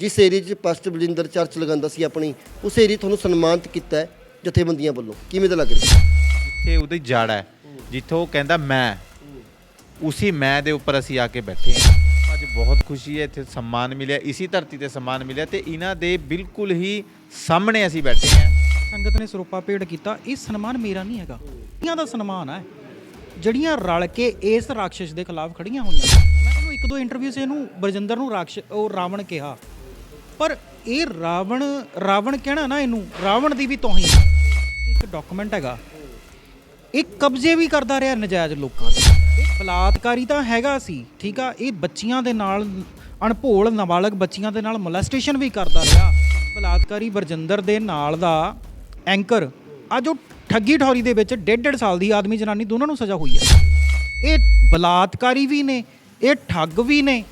ਜਿਸ ਏਰੀਆ 'ਚ pastor Baljinder church ਲਗਾਉਂਦਾ ਸੀ ਆਪਣੀ ਉਸ ਏਰੀਆ ਤੁਹਾਨੂੰ ਸਨਮਾਨਿਤ ਕੀਤਾ ਹੈ ਜਥੇਬੰਦੀਆਂ ਵੱਲੋਂ। ਕਿਵੇਂ ਦਾ ਲੱਗ ਰਿਹਾ? ਜਿੱਥੇ ਉਹਦੀ ਜੜ ਹੈ ਜਿੱਥੋਂ ਉਹ ਕਹਿੰਦਾ ਮੈਂ ਉਸੇ ਮੈਂ ਦੇ ਉੱਪਰ ਅਸੀਂ ਆ ਕੇ ਬੈਠੇ ਹਾਂ। ਅੱਜ ਬਹੁਤ ਖੁਸ਼ੀ ਹੈ ਇੱਥੇ ਸਨਮਾਨ ਮਿਲਿਆ ਇਸੀ ਧਰਤੀ ਤੇ ਸਨਮਾਨ ਮਿਲਿਆ ਤੇ ਇਹਨਾਂ ਦੇ ਬਿਲਕੁਲ ਹੀ ਸਾਹਮਣੇ ਅਸੀਂ ਬੈਠੇ ਹਾਂ। ਸੰਗਤ ਨੇ ਸਰੂਪਾ ਭੇਟ ਕੀਤਾ ਇਹ ਸਨਮਾਨ ਮੇਰਾ ਨਹੀਂ ਹੈਗਾ। ਇਹਨਾਂ ਦਾ ਸਨਮਾਨ ਹੈ ਜਿਹੜੀਆਂ ਰਲ ਕੇ ਇਸ ਰਾਖਸ਼ ਦੇ ਖਿਲਾਫ ਖੜੀਆਂ ਹੋਈਆਂ ਮੈਂ ਇਹਨੂੰ ਇੱਕ ਦੋ ਇੰਟਰਵਿਊ 'ਚ ਇਹਨੂੰ ਬਰਜਿੰਦਰ ਨੂੰ ਰਾਖਸ਼ ਉਹ ਰਾਵਣ ਕਿਹਾ। ਪਰ ਇਹ ਰਾਵਣ ਰਾਵਣ ਕਹਿਣਾ ਨਾ ਇਹਨੂੰ, ਰਾਵਣ ਦੀ ਵੀ ਤੋਹੀ ਇੱਕ ਡਾਕੂਮੈਂਟ ਹੈਗਾ। ਇਹ ਕਬਜ਼ੇ ਵੀ ਕਰਦਾ ਰਿਹਾ ਨਜਾਇਜ਼ ਲੋਕਾਂ ਦੇ ਇਹ ਬਲਾਤਕਾਰੀ ਤਾਂ ਹੈਗਾ ਸੀ, ਠੀਕ ਆ? ਇਹ ਬੱਚੀਆਂ ਦੇ ਨਾਲ, ਅਣਭੋਲ ਨਾਬਾਲਗ ਬੱਚੀਆਂ ਦੇ ਨਾਲ ਮੋਲੈਸਟੇਸ਼ਨ ਵੀ ਕਰਦਾ ਰਿਹਾ। ਬਲਾਤਕਾਰੀ ਵਰਜਿੰਦਰ ਦੇ ਨਾਲ ਦਾ ਐਂਕਰ ਅੱਜ ਉਹ ਠੱਗੀ ਠੌਰੀ ਦੇ ਵਿੱਚ ਡੇਢ ਡੇਢ ਸਾਲ ਦੀ ਆਦਮੀ ਜਨਾਨੀ ਦੋਨਾਂ ਨੂੰ ਸਜ਼ਾ ਹੋਈ ਹੈ ਇਹ ਬਲਾਤਕਾਰੀ ਵੀ ਨੇ, ਇਹ ਠੱਗ ਵੀ ਨੇ,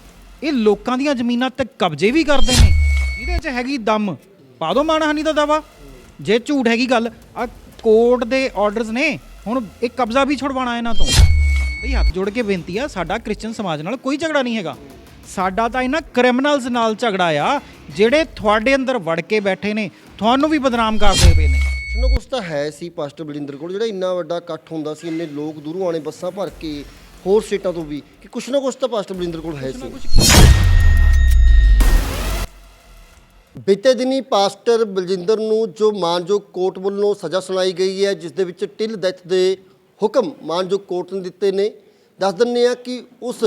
ਇਹ ਲੋਕਾਂ ਦੀਆਂ ਜ਼ਮੀਨਾਂ ਤੇ ਕਬਜ਼ੇ ਵੀ ਕਰਦੇ ਨੇ। ਇਹਦੇ 'ਚ ਹੈਗੀ ਦਮ ਪਾ ਦੋ ਮਾਨਹਾਨੀ ਦਾ ਦਾਵਾ। ਜੇ ਝੂਠ ਹੈਗੀ ਗੱਲ ਆ ਕੋਰਟ ਦੇ ਆਰਡਰਸ ਨੇ ਹੁਣ ਇਹ ਕਬਜ਼ਾ ਵੀ ਛੁਡਵਾਉਣਾ ਇਹਨਾਂ ਤੋਂ। ਬਈ ਹੱਥ ਜੋੜ ਕੇ ਬੇਨਤੀ ਆ ਸਾਡਾ ਕ੍ਰਿਸਚੀਅਨ ਸਮਾਜ ਨਾਲ ਕੋਈ ਝਗੜਾ ਨਹੀਂ ਹੈਗਾ। ਸਾਡਾ ਤਾਂ ਇਹਨਾਂ ਕ੍ਰਿਮੀਨਲਸ ਨਾਲ ਝਗੜਾ ਆ ਜਿਹੜੇ ਤੁਹਾਡੇ ਅੰਦਰ ਵੜ ਕੇ ਬੈਠੇ ਨੇ ਤੁਹਾਨੂੰ ਵੀ ਬਦਨਾਮ ਕਰਦੇ ਪਏ ਨੇ। ਨਾ ਕੁਛ ਤਾਂ ਹੈ ਸੀ ਪਾਸਟਰ ਬਲਜਿੰਦਰ ਕੋਲ ਜਿਹੜਾ ਇੰਨਾ ਵੱਡਾ ਇਕੱਠ ਹੁੰਦਾ ਸੀ ਇੰਨੇ ਲੋਕ ਦੂਰੋਂ ਆਣੇ ਬੱਸਾਂ ਭਰ ਕੇ ਹੋਰ ਸਟੇਟਾਂ ਤੋਂ ਵੀ ਕਿ ਕੁਛ ਨਾ ਕੁਛ ਤਾਂ ਪਾਸਟਰ ਬਲਜਿੰਦਰ ਕੋਲ ਹੈ ਸੀ। ਬੀਤੇ ਦਿਨੀ ਪਾਸਟਰ ਬਲਜਿੰਦਰ ਨੂੰ ਜੋ ਮਾਨਯੋਗ ਕੋਰਟ ਵੱਲੋਂ ਸਜ਼ਾ ਸੁਣਾਈ ਗਈ ਹੈ, ਜਿਸ ਦੇ ਵਿੱਚ ਟਿਲ ਡੈਥ ਦੇ ਹੁਕਮ ਮਾਨਯੋਗ ਕੋਰਟ ਨੇ ਦਿੱਤੇ ਨੇ। ਦੱਸ ਦਿੰਨੇ ਆ ਕਿ ਉਸ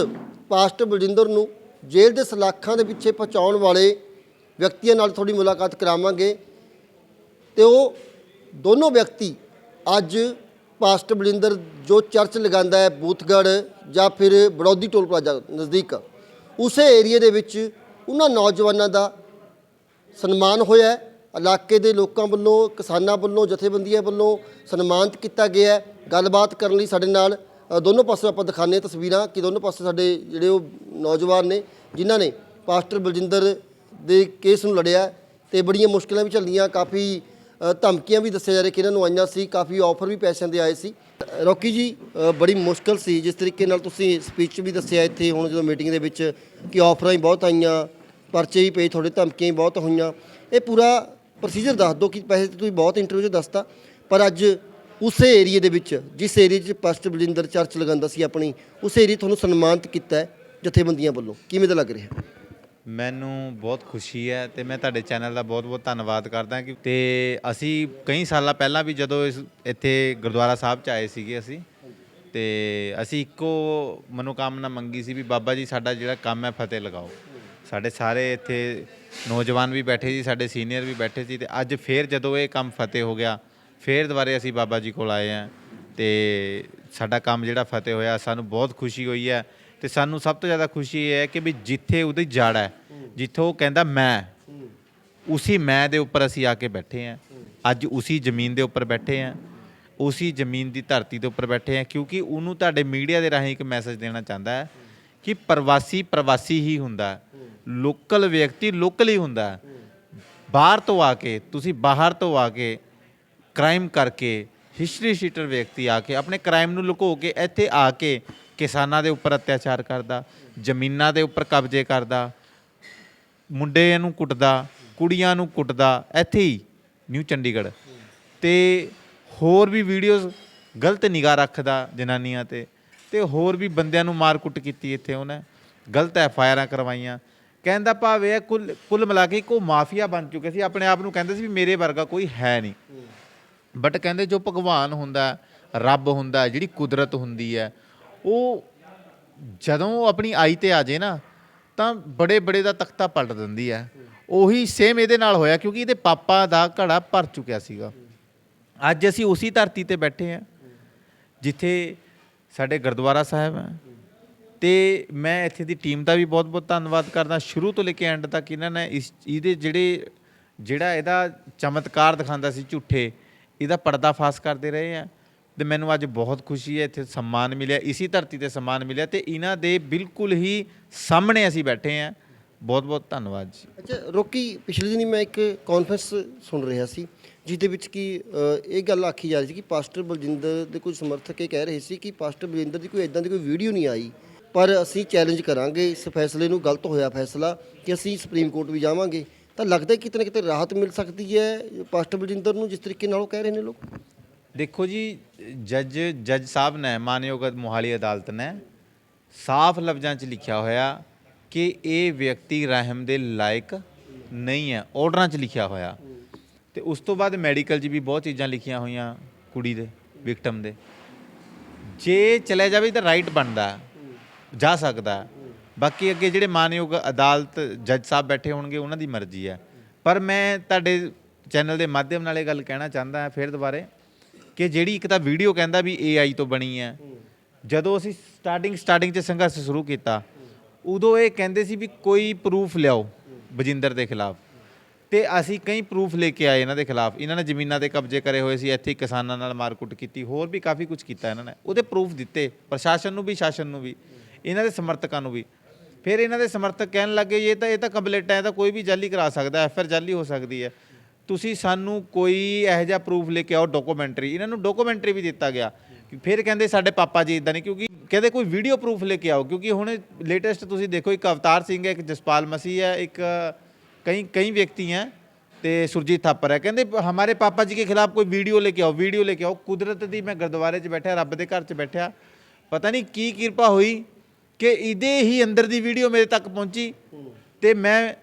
ਪਾਸਟਰ ਬਲਜਿੰਦਰ ਨੂੰ ਜੇਲ੍ਹ ਦੇ ਸਲਾਖਾਂ ਦੇ ਪਿੱਛੇ ਪਹੁੰਚਾਉਣ ਵਾਲੇ ਵਿਅਕਤੀਆਂ ਨਾਲ ਥੋੜੀ ਮੁਲਾਕਾਤ ਕਰਾਵਾਂਗੇ। ਤੇ ਉਹ ਦੋਨੋਂ ਵਿਅਕਤੀ ਅੱਜ ਪਾਸਟਰ ਬਲਿੰਦਰ ਜੋ ਚਰਚ ਲਗਾਉਂਦਾ ਹੈ ਬੂਥਗੜ ਜਾਂ ਫਿਰ ਬੜੌਦੀ ਟੋਲ ਪਲਾਜ਼ਾ ਨਜ਼ਦੀਕ, ਉਸੇ ਏਰੀਏ ਦੇ ਵਿੱਚ ਉਹਨਾਂ ਨੌਜਵਾਨਾਂ ਦਾ ਸਨਮਾਨ ਹੋਇਆ ਇਲਾਕੇ ਦੇ ਲੋਕਾਂ ਵੱਲੋਂ, ਕਿਸਾਨਾਂ ਵੱਲੋਂ, ਜਥੇਬੰਦੀਆਂ ਵੱਲੋਂ ਸਨਮਾਨਿਤ ਕੀਤਾ ਗਿਆ ਗੱਲਬਾਤ ਕਰਨ ਲਈ ਸਾਡੇ ਨਾਲ ਦੋਨੋਂ ਪਾਸੇ ਆਪਾਂ ਦਿਖਾਉਂਦੇ ਹਾਂ ਤਸਵੀਰਾਂ ਕਿ ਦੋਨੋਂ ਪਾਸੇ ਸਾਡੇ ਜਿਹੜੇ ਉਹ ਨੌਜਵਾਨ ਨੇ, ਜਿਨ੍ਹਾਂ ਨੇ ਪਾਸਟਰ ਬਲਜਿੰਦਰ ਦੇ ਕੇਸ ਨੂੰ ਲੜਿਆ ਹੈ ਤੇ ਬੜੀਆਂ ਮੁਸ਼ਕਲਾਂ ਵੀ ਝੱਲੀਆਂ ਕਾਫੀ ਧਮਕੀਆਂ ਵੀ ਦੱਸਿਆ ਜਾ ਰਿਹਾ ਕਿ ਇਹਨਾਂ ਨੂੰ ਆਈਆਂ ਸੀ, ਕਾਫੀ ਆਫਰ ਵੀ ਪੈਸਿਆਂ ਦੇ ਆਏ ਸੀ। ਰੌਕੀ ਜੀ ਬੜੀ ਮੁਸ਼ਕਲ ਸੀ, ਜਿਸ ਤਰੀਕੇ ਨਾਲ ਤੁਸੀਂ ਸਪੀਚ ਵੀ ਦੱਸਿਆ ਇੱਥੇ ਹੁਣ ਜਦੋਂ ਮੀਟਿੰਗ ਦੇ ਵਿੱਚ ਕਿ ਆਫਰਾਂ ਹੀ ਬਹੁਤ ਆਈਆਂ। ਪਰਚੇ ਵੀ ਪਏ, ਤੁਹਾਡੇ ਧਮਕੀਆਂ ਵੀ ਬਹੁਤ ਹੋਈਆਂ। ਇਹ ਪੂਰਾ ਪ੍ਰੋਸੀਜਰ ਦੱਸ ਦਿਓ ਕਿ ਪੈਸੇ ਤੁਸੀਂ ਬਹੁਤ ਇੰਟਰਵਿਊ 'ਚ ਦੱਸਤਾ। ਪਰ ਅੱਜ ਉਸੇ ਏਰੀਏ ਦੇ ਵਿੱਚ, ਜਿਸ ਏਰੀਏ 'ਚ ਪਾਸਟਰ ਬਲਜਿੰਦਰ ਚਰਚ ਲਗਾਉਂਦਾ ਸੀ ਆਪਣੀ, ਉਸ ਏਰੀਏ ਤੁਹਾਨੂੰ ਸਨਮਾਨਿਤ ਕੀਤਾ ਹੈ ਜਥੇਬੰਦੀਆਂ ਵੱਲੋਂ। ਕਿਵੇਂ ਦਾ ਲੱਗ ਰਿਹਾ? ਮੈਨੂੰ ਬਹੁਤ ਖੁਸ਼ੀ ਹੈ ਤੇ ਮੈਂ ਤੁਹਾਡੇ ਚੈਨਲ ਦਾ ਬਹੁਤ-ਬਹੁਤ ਧੰਨਵਾਦ ਕਰਦਾ ਕਿ ਤੇ ਅਸੀਂ ਕਈ ਸਾਲਾਂ ਪਹਿਲਾਂ ਵੀ ਜਦੋਂ ਇਸ ਇੱਥੇ ਗੁਰਦੁਆਰਾ ਸਾਹਿਬ ਚ ਆਏ ਸੀਗੇ ਅਸੀਂ, ਤੇ ਅਸੀਂ ਇੱਕੋ ਮਨੋਕਾਮਨਾ ਮੰਗੀ ਸੀ ਵੀ ਬਾਬਾ ਜੀ, ਸਾਡਾ ਜਿਹੜਾ ਕੰਮ ਹੈ ਫਤਿਹ ਲਗਾਓ। ਸਾਡੇ ਸਾਰੇ ਇੱਥੇ ਨੌਜਵਾਨ ਵੀ ਬੈਠੇ ਸੀ, ਸਾਡੇ ਸੀਨੀਅਰ ਵੀ ਬੈਠੇ ਸੀ ਤੇ ਅੱਜ ਫੇਰ ਜਦੋਂ ਇਹ ਕੰਮ ਫਤਿਹ ਹੋ ਗਿਆ, ਫੇਰ ਦੁਬਾਰੇ ਅਸੀਂ ਬਾਬਾ ਜੀ ਕੋਲ ਆਏ ਆ ਤੇ ਸਾਡਾ ਕੰਮ ਜਿਹੜਾ ਫਤਿਹ ਹੋਇਆ ਸਾਨੂੰ ਬਹੁਤ ਖੁਸ਼ੀ ਹੋਈ ਹੈ ਤੇ ਸਾਨੂੰ ਸਭ ਤੋਂ ਜ਼ਿਆਦਾ ਖੁਸ਼ੀ ਇਹ ਹੈ ਕਿ ਵੀ ਜਿੱਥੇ ਉਹਦੀ ਜੜ ਹੈ, ਜਿੱਥੋਂ ਉਹ ਕਹਿੰਦਾ ਮੈਂ, ਉਸੇ ਮੈਂ ਦੇ ਉੱਪਰ ਅਸੀਂ ਆ ਕੇ ਬੈਠੇ ਹਾਂ ਅੱਜ ਉਸੇ ਜ਼ਮੀਨ ਦੇ ਉੱਪਰ ਬੈਠੇ ਹਾਂ, ਉਸੇ ਜ਼ਮੀਨ ਦੀ ਧਰਤੀ ਦੇ ਉੱਪਰ ਬੈਠੇ ਹਾਂ ਕਿਉਂਕਿ ਉਹਨੂੰ ਤੁਹਾਡੇ ਮੀਡੀਆ ਦੇ ਰਾਹੀਂ ਇੱਕ ਮੈਸੇਜ ਦੇਣਾ ਚਾਹੁੰਦਾ ਹੈ ਕਿ ਪ੍ਰਵਾਸੀ ਪ੍ਰਵਾਸੀ ਹੀ ਹੁੰਦਾ ਹੈ। ਲੋਕਲ ਵਿਅਕਤੀ ਲੋਕਲ ਹੀ ਹੁੰਦਾ ਹੈ। ਬਾਹਰ ਤੋਂ ਆ ਕੇ, ਤੁਸੀਂ ਬਾਹਰ ਤੋਂ ਆ ਕੇ ਕ੍ਰਾਈਮ ਕਰਕੇ ਹਿਸਟਰੀ ਸ਼ੀਟਰ ਵਿਅਕਤੀ ਆ ਕੇ, ਆਪਣੇ ਕ੍ਰਾਈਮ ਨੂੰ ਲੁਕੋ ਕੇ ਇੱਥੇ ਆ ਕੇ ਕਿਸਾਨਾਂ ਦੇ ਉੱਪਰ ਅਤਿਆਚਾਰ ਕਰਦਾ, ਜ਼ਮੀਨਾਂ ਦੇ ਉੱਪਰ ਕਬਜ਼ੇ ਕਰਦਾ ਮੁੰਡੇ ਨੂੰ ਕੁੱਟਦਾ, ਕੁੜੀਆਂ ਨੂੰ ਕੁੱਟਦਾ, ਇੱਥੇ ਹੀ, ਨਿਊ ਚੰਡੀਗੜ੍ਹ ਤੇ ਹੋਰ ਵੀ ਵੀਡੀਓਜ਼ ਗਲਤ ਨਿਗਾਹ ਰੱਖਦਾ ਜਨਾਨੀਆਂ ਤੇ ਤੇ ਹੋਰ ਵੀ ਬੰਦਿਆਂ ਨੂੰ ਮਾਰ ਕੁੱਟ ਕੀਤੀ ਇੱਥੇ ਉਹਨੇ, ਗਲਤ ਐਫ ਆਈਆਰਾਂ ਕਰਵਾਈਆਂ ਕਹਿੰਦਾ ਭਾਵੇਂ ਇਹ ਕੁੱਲ ਕੁੱਲ ਮਿਲਾ ਕੇ ਕੋ ਮਾਫੀਆ ਬਣ ਚੁੱਕੇ ਸੀ, ਆਪਣੇ ਆਪ ਨੂੰ ਕਹਿੰਦੇ ਸੀ ਵੀ ਮੇਰੇ ਵਰਗਾ ਕੋਈ ਹੈ ਨਹੀਂ। ਬਟ ਕਹਿੰਦੇ ਜੋ ਭਗਵਾਨ ਹੁੰਦਾ, ਰੱਬ ਹੁੰਦਾ, ਜਿਹੜੀ ਕੁਦਰਤ ਹੁੰਦੀ ਹੈ, ਉਹ ਜਦੋਂ ਆਪਣੀ ਆਈ ਤੇ ਆ ਜੇ ਨਾ, ਤਾਂ ਬੜੇ ਬੜੇ ਦਾ ਤਖਤਾ ਪਲਟ ਦਿੰਦੀ ਹੈ। ਉਹੀ ਸੇਮ ਇਹਦੇ ਨਾਲ ਹੋਇਆ, ਕਿਉਂਕਿ ਇਹਦੇ ਪਾਪਾ ਦਾ ਘੜਾ ਭਰ ਚੁੱਕਿਆ ਸੀਗਾ। ਅੱਜ ਅਸੀਂ ਉਸੇ ਧਰਤੀ ਤੇ ਬੈਠੇ ਹਾਂ, ਜਿੱਥੇ ਸਾਡੇ ਗੁਰਦੁਆਰਾ ਸਾਹਿਬ ਹੈ ਤੇ ਮੈਂ ਇੱਥੇ ਦੀ ਟੀਮ ਦਾ ਵੀ ਬਹੁਤ-ਬਹੁਤ ਧੰਨਵਾਦ ਕਰਦਾ। ਸ਼ੁਰੂ ਤੋਂ ਲੈ ਕੇ ਐਂਡ ਤੱਕ ਇਹਨਾਂ ਨੇ ਇਸ, ਇਹਦੇ ਜਿਹੜੇ, ਜਿਹੜਾ ਇਹਦਾ ਚਮਤਕਾਰ ਦਿਖਾਉਂਦਾ ਸੀ ਝੂਠੇ, ਇਹਦਾ ਪਰਦਾਫਾਸ਼ ਕਰਦੇ ਰਹੇ ਆ। ਤੇ ਮੈਨੂੰ ਅੱਜ ਬਹੁਤ ਖੁਸ਼ੀ ਹੈ, ਇੱਥੇ ਸਨਮਾਨ ਮਿਲਿਆ, ਇਸੀ ਧਰਤੀ ਤੇ ਸਨਮਾਨ ਮਿਲਿਆ ਤੇ ਇਹਨਾਂ ਦੇ ਬਿਲਕੁਲ ਹੀ ਸਾਹਮਣੇ ਅਸੀਂ ਬੈਠੇ ਆ। ਬਹੁਤ-ਬਹੁਤ ਧੰਨਵਾਦ ਜੀ। ਅੱਛਾ, ਰੋਕੀ, ਪਿਛਲੇ ਦਿਨੀ ਮੈਂ ਇੱਕ ਕਾਨਫਰੰਸ ਸੁਣ ਰਿਹਾ ਸੀ ਜਿਸ ਦੇ ਵਿੱਚ ਕਿ ਇਹ ਗੱਲ ਆਖੀ ਜਾ ਰਹੀ ਸੀ ਕਿ ਪਾਸਟਰ ਬਲਜਿੰਦਰ ਦੇ ਕੁਝ ਸਮਰਥਕ ਇਹ ਕਹਿ ਰਹੇ ਸੀ ਕਿ ਪਾਸਟਰ ਬਲਜਿੰਦਰ ਦੀ ਕੋਈ ਇਦਾਂ ਦੀ ਕੋਈ ਵੀਡੀਓ ਨਹੀਂ ਆਈ। ਪਰ ਅਸੀਂ ਚੈਲੰਜ ਕਰਾਂਗੇ ਇਸ ਫੈਸਲੇ ਨੂੰ, ਗਲਤ ਹੋਇਆ ਫੈਸਲਾ, ਕਿ ਅਸੀਂ ਸੁਪਰੀਮ ਕੋਰਟ ਵੀ ਜਾਵਾਂਗੇ। ਤਾਂ ਲੱਗਦਾ ਕਿਤੇ ਨਾ ਕਿਤੇ ਰਾਹਤ ਮਿਲ ਸਕਦੀ ਹੈ ਪਾਸਟਰ ਬਲਜਿੰਦਰ ਨੂੰ, ਜਿਸ ਤਰੀਕੇ ਨਾਲ ਉਹ ਕਹਿ ਰਹੇ ਨੇ ਲੋਕ? ਦੇਖੋ ਜੀ, ਜੱਜ ਜੱਜ ਸਾਹਿਬ ਨੇ, ਮਾਨਯੋਗ ਮੋਹਾਲੀ ਅਦਾਲਤ ਨੇ ਸਾਫ਼ ਲਫ਼ਜ਼ਾਂ 'ਚ ਲਿਖਿਆ ਹੋਇਆ ਕਿ ਇਹ ਵਿਅਕਤੀ ਰਹਿਮ ਦੇ ਲਾਇਕ ਨਹੀਂ ਹੈ ਆਰਡਰਾਂ 'ਚ ਲਿਖਿਆ ਹੋਇਆ। ਤੇ ਉਸ ਤੋਂ ਬਾਅਦ ਮੈਡੀਕਲ 'ਚ ਵੀ ਬਹੁਤ ਚੀਜ਼ਾਂ ਲਿਖੀਆਂ ਹੋਈਆਂ ਕੁੜੀ ਦੇ ਵਿਕਟਮ ਦੇ। ਜੇ ਚਲੇ ਜਾਵੇ ਤਾਂ ਰਾਈਟ ਬਣਦਾ। ਜਾ ਸਕਦਾ ਬਾਕੀ ਅੱਗੇ ਜਿਹੜੇ ਮਾਨਯੋਗ ਅਦਾਲਤ ਜੱਜ ਸਾਹਿਬ ਬੈਠੇ ਹੋਣਗੇ, ਉਹਨਾਂ ਦੀ ਮਰਜ਼ੀ ਹੈ। ਪਰ ਮੈਂ ਤੁਹਾਡੇ ਚੈਨਲ ਦੇ ਮਾਧਿਅਮ ਨਾਲ ਇਹ ਗੱਲ ਕਹਿਣਾ ਚਾਹੁੰਦਾ ਹਾਂ ਫਿਰ ਦੁਬਾਰੇ ਕਿ ਜਿਹੜੀ ਇੱਕ ਤਾਂ ਵੀਡੀਓ ਕਹਿੰਦਾ ਵੀ AI ਤੋਂ ਬਣੀ ਹੈ। ਜਦੋਂ ਅਸੀਂ ਸਟਾਰਟਿੰਗ ਸਟਾਰਟਿੰਗ 'ਚ ਸੰਘਰਸ਼ ਸ਼ੁਰੂ ਕੀਤਾ, ਉਦੋਂ ਇਹ ਕਹਿੰਦੇ ਸੀ ਵੀ ਕੋਈ ਪ੍ਰੂਫ ਲਿਆਓ ਬਜਿੰਦਰ ਦੇ ਖਿਲਾਫ। ਤੇ ਅਸੀਂ ਕਈ ਪ੍ਰੂਫ ਲੈ ਕੇ ਆਏ ਇਹਨਾਂ ਦੇ ਖਿਲਾਫ। ਇਹਨਾਂ ਨੇ ਜ਼ਮੀਨਾਂ 'ਤੇ ਕਬਜ਼ੇ ਕਰੇ ਹੋਏ ਸੀ, ਇੱਥੇ ਕਿਸਾਨਾਂ ਨਾਲ ਮਾਰਕੁੱਟ ਕੀਤੀ, ਹੋਰ ਵੀ ਕਾਫੀ ਕੁਝ ਕੀਤਾ ਇਹਨਾਂ ਨੇ। ਉਹਦੇ ਪ੍ਰੂਫ ਦਿੱਤੇ, ਪ੍ਰਸ਼ਾਸਨ ਨੂੰ ਵੀ, ਸ਼ਾਸਨ ਨੂੰ ਵੀ। ਇਹਨਾਂ ਦੇ ਸਮਰਥਕਾਂ ਨੂੰ ਵੀ। ਫਿਰ ਇਹਨਾਂ ਦੇ ਸਮਰਥਕ ਕਹਿਣ ਲੱਗੇ ਇਹ ਤਾਂ ਇਹ ਤਾਂ ਕੰਪਲੀਟ ਹੈ ਤਾਂ ਕੋਈ ਵੀ ਜਾਲੀ ਕਰਾ ਸਕਦਾ ਐਫਆਰ ਜਾਲੀ ਹੋ ਸਕਦੀ ਹੈ। ਤੁਸੀਂ ਸਾਨੂੰ ਕੋਈ ਇਹੋ ਜਿਹਾ ਪ੍ਰੂਫ ਲੈ ਕੇ ਆਓ ਡਾਕੂਮੈਂਟਰੀ ਇਹਨਾਂ ਨੂੰ ਡਾਕੂਮੈਂਟਰੀ ਵੀ ਦਿੱਤਾ ਗਿਆ। ਫਿਰ ਕਹਿੰਦੇ ਸਾਡੇ ਪਾਪਾ ਜੀ ਇਦਾਂ ਨਹੀਂ ਕਿਉਂਕਿ ਕਹਿੰਦੇ ਕੋਈ ਵੀਡੀਓ ਪ੍ਰੂਫ ਲੈ ਕੇ ਆਓ, ਕਿਉਂਕਿ ਹੁਣ ਲੇਟੈਸਟ ਤੁਸੀਂ ਦੇਖੋ, ਇੱਕ ਅਵਤਾਰ ਸਿੰਘ ਹੈ, ਇੱਕ ਜਸਪਾਲ ਮਸੀਹ ਹੈ, ਇੱਕ ਕਈ ਕਈ ਵਿਅਕਤੀ ਹੈ ਤੇ ਸੁਰਜੀਤ ਥਾਪਰ ਹੈ। ਕਹਿੰਦੇ ਹਮਾਰੇ ਪਾਪਾ ਜੀ ਕੇ ਖਿਲਾਫ ਕੋਈ ਵੀਡੀਓ ਲੈ ਕੇ ਆਓ ਵੀਡੀਓ ਲੈ ਕੇ ਆਓ। ਕੁਦਰਤ ਦੀ ਮੈਂ ਗੁਰਦੁਆਰੇ 'ਚ ਬੈਠਿਆ, ਰੱਬ ਦੇ ਘਰ 'ਚ ਬੈਠਿਆ। ਪਤਾ ਨਹੀਂ ਕੀ ਕਿਰਪਾ ਹੋਈ ਕਿ ਇਹਦੇ ਹੀ ਅੰਦਰ ਦੀ ਵੀਡੀਓ ਮੇਰੇ ਤੱਕ ਪਹੁੰਚੀ ਤੇ ਮੈਂ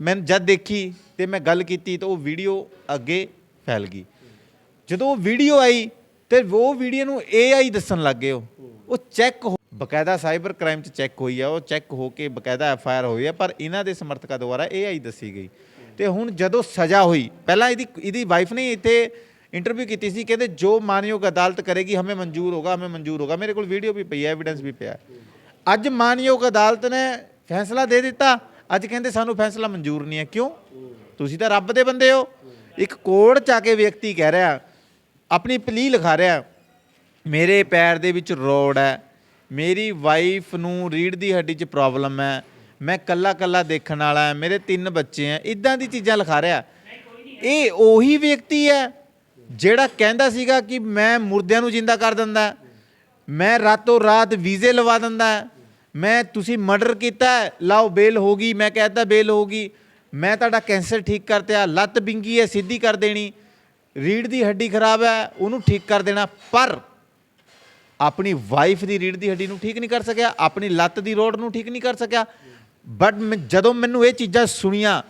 ਮੈਂ ਜਦ ਦੇਖੀ ਤੇ ਮੈਂ ਗੱਲ ਕੀਤੀ ਤਾਂ ਉਹ ਵੀਡੀਓ ਅੱਗੇ ਫੈਲ ਗਈ। ਜਦੋਂ ਉਹ ਵੀਡੀਓ ਆਈ ਤੇ ਉਹ ਵੀਡੀਓ ਨੂੰ AI ਦੱਸਣ ਲੱਗ ਗਏ ਉਹ। ਉਹ ਚੈੱਕ ਬਕਾਇਦਾ ਸਾਈਬਰ ਕ੍ਰਾਈਮ ਚ ਚੈੱਕ ਹੋਈ ਆ, ਉਹ ਚੈੱਕ ਹੋ ਕੇ ਬਕਾਇਦਾ ਐਫ ਆਈ ਆਰ ਹੋਈ ਆ, ਪਰ ਇਹਨਾਂ ਦੇ ਸਮਰਥਕਾਂ ਦੁਆਰਾ AI ਦੱਸੀ ਗਈ। ਤੇ ਹੁਣ ਜਦੋਂ ਸਜ਼ਾ ਹੋਈ, ਪਹਿਲਾਂ ਇਹਦੀ ਇਹਦੀ ਵਾਈਫ ਨੇ ਇੱਥੇ ਇੰਟਰਵਿਊ ਕੀਤੀ ਸੀ, ਕਹਿੰਦੇ ਜੋ ਮਾਨਯੋਗ ਅਦਾਲਤ ਕਰੇਗੀ, ਹਮੇ ਮਨਜ਼ੂਰ ਹੋਗਾ, ਹਮੇ ਮਨਜ਼ੂਰ ਹੋਗਾ, ਮੇਰੇ ਕੋਲ ਵੀਡੀਓ ਵੀ ਪਈ ਹੈ ਐਵੀਡੈਂਸ ਵੀ ਪਿਆ। ਹੈ। ਅੱਜ ਮਾਨਯੋਗ ਅਦਾਲਤ ਨੇ ਫੈਸਲਾ ਦੇ ਦਿੱਤਾ। ਅੱਜ ਕਹਿੰਦੇ ਸਾਨੂੰ ਫੈਸਲਾ ਮਨਜ਼ੂਰ ਨਹੀਂ ਹੈ। ਕਿਉਂ? ਤੁਸੀਂ ਤਾਂ ਰੱਬ ਦੇ ਬੰਦੇ ਹੋ। ਇੱਕ ਕੋਰਟ ਚ ਆ ਕੇ ਵਿਅਕਤੀ ਕਹਿ ਰਿਹਾ, ਆਪਣੀ ਪਲੀ ਲਿਖਾ ਰਿਹਾ, ਮੇਰੇ ਪੈਰ ਦੇ ਵਿੱਚ ਰੋੜ ਹੈ, ਮੇਰੀ ਵਾਈਫ ਨੂੰ ਰੀੜ ਦੀ ਹੱਡੀ 'ਚ ਪ੍ਰੋਬਲਮ ਹੈ, ਮੈਂ ਕੱਲਾ ਕੱਲਾ ਦੇਖਣ ਵਾਲਾ ਮੇਰੇ ਤਿੰਨ ਬੱਚੇ ਆ ਇਦਾਂ ਦੀ ਚੀਜ਼ਾਂ ਲਿਖਾ ਰਿਹਾ। ਇਹ ਉਹੀ ਵਿਅਕਤੀ ਹੈ ਜਿਹੜਾ ਕਹਿੰਦਾ ਸੀਗਾ ਕਿ ਮੈਂ ਮੁਰਦਿਆਂ ਨੂੰ ਜਿੰਦਾ ਕਰ ਦਿੰਦਾ। ਮੈਂ ਰਾਤੋਂ ਰਾਤ ਵੀਜ਼ੇ ਲਵਾ ਦਿੰਦਾ ਮੈਂ ਤੁਸੀਂ ਮਰਡਰ ਕੀਤਾ ਲਾਓ, ਬੇਲ ਹੋਗੀ ਮੈਂ ਕਹਿੰਦਾ ਬੇਲ ਹੋਗੀ ਮੈਂ ਤੁਹਾਡਾ ਕੈਂਸਰ ਠੀਕ ਕਰਤਿਆ ਲੱਤ ਬਿੰਗੀ ਹੈ, ਸਿੱਧੀ ਕਰ ਦੇਣੀ। ਰੀੜ ਦੀ ਹੱਡੀ ਖਰਾਬ ਹੈ, ਉਹਨੂੰ ਠੀਕ ਕਰ ਦੇਣਾ। ਪਰ ਆਪਣੀ ਵਾਈਫ ਦੀ ਰੀੜ ਦੀ ਹੱਡੀ ਨੂੰ ਠੀਕ ਨਹੀਂ ਕਰ ਸਕਿਆ, ਆਪਣੀ ਲੱਤ ਦੀ ਰੋਡ ਨੂੰ ਠੀਕ ਨਹੀਂ ਕਰ ਸਕਿਆ। ਬਟ ਜਦੋਂ ਮੈਨੂੰ ਇਹ ਚੀਜ਼ਾਂ ਸੁਣੀਆਂ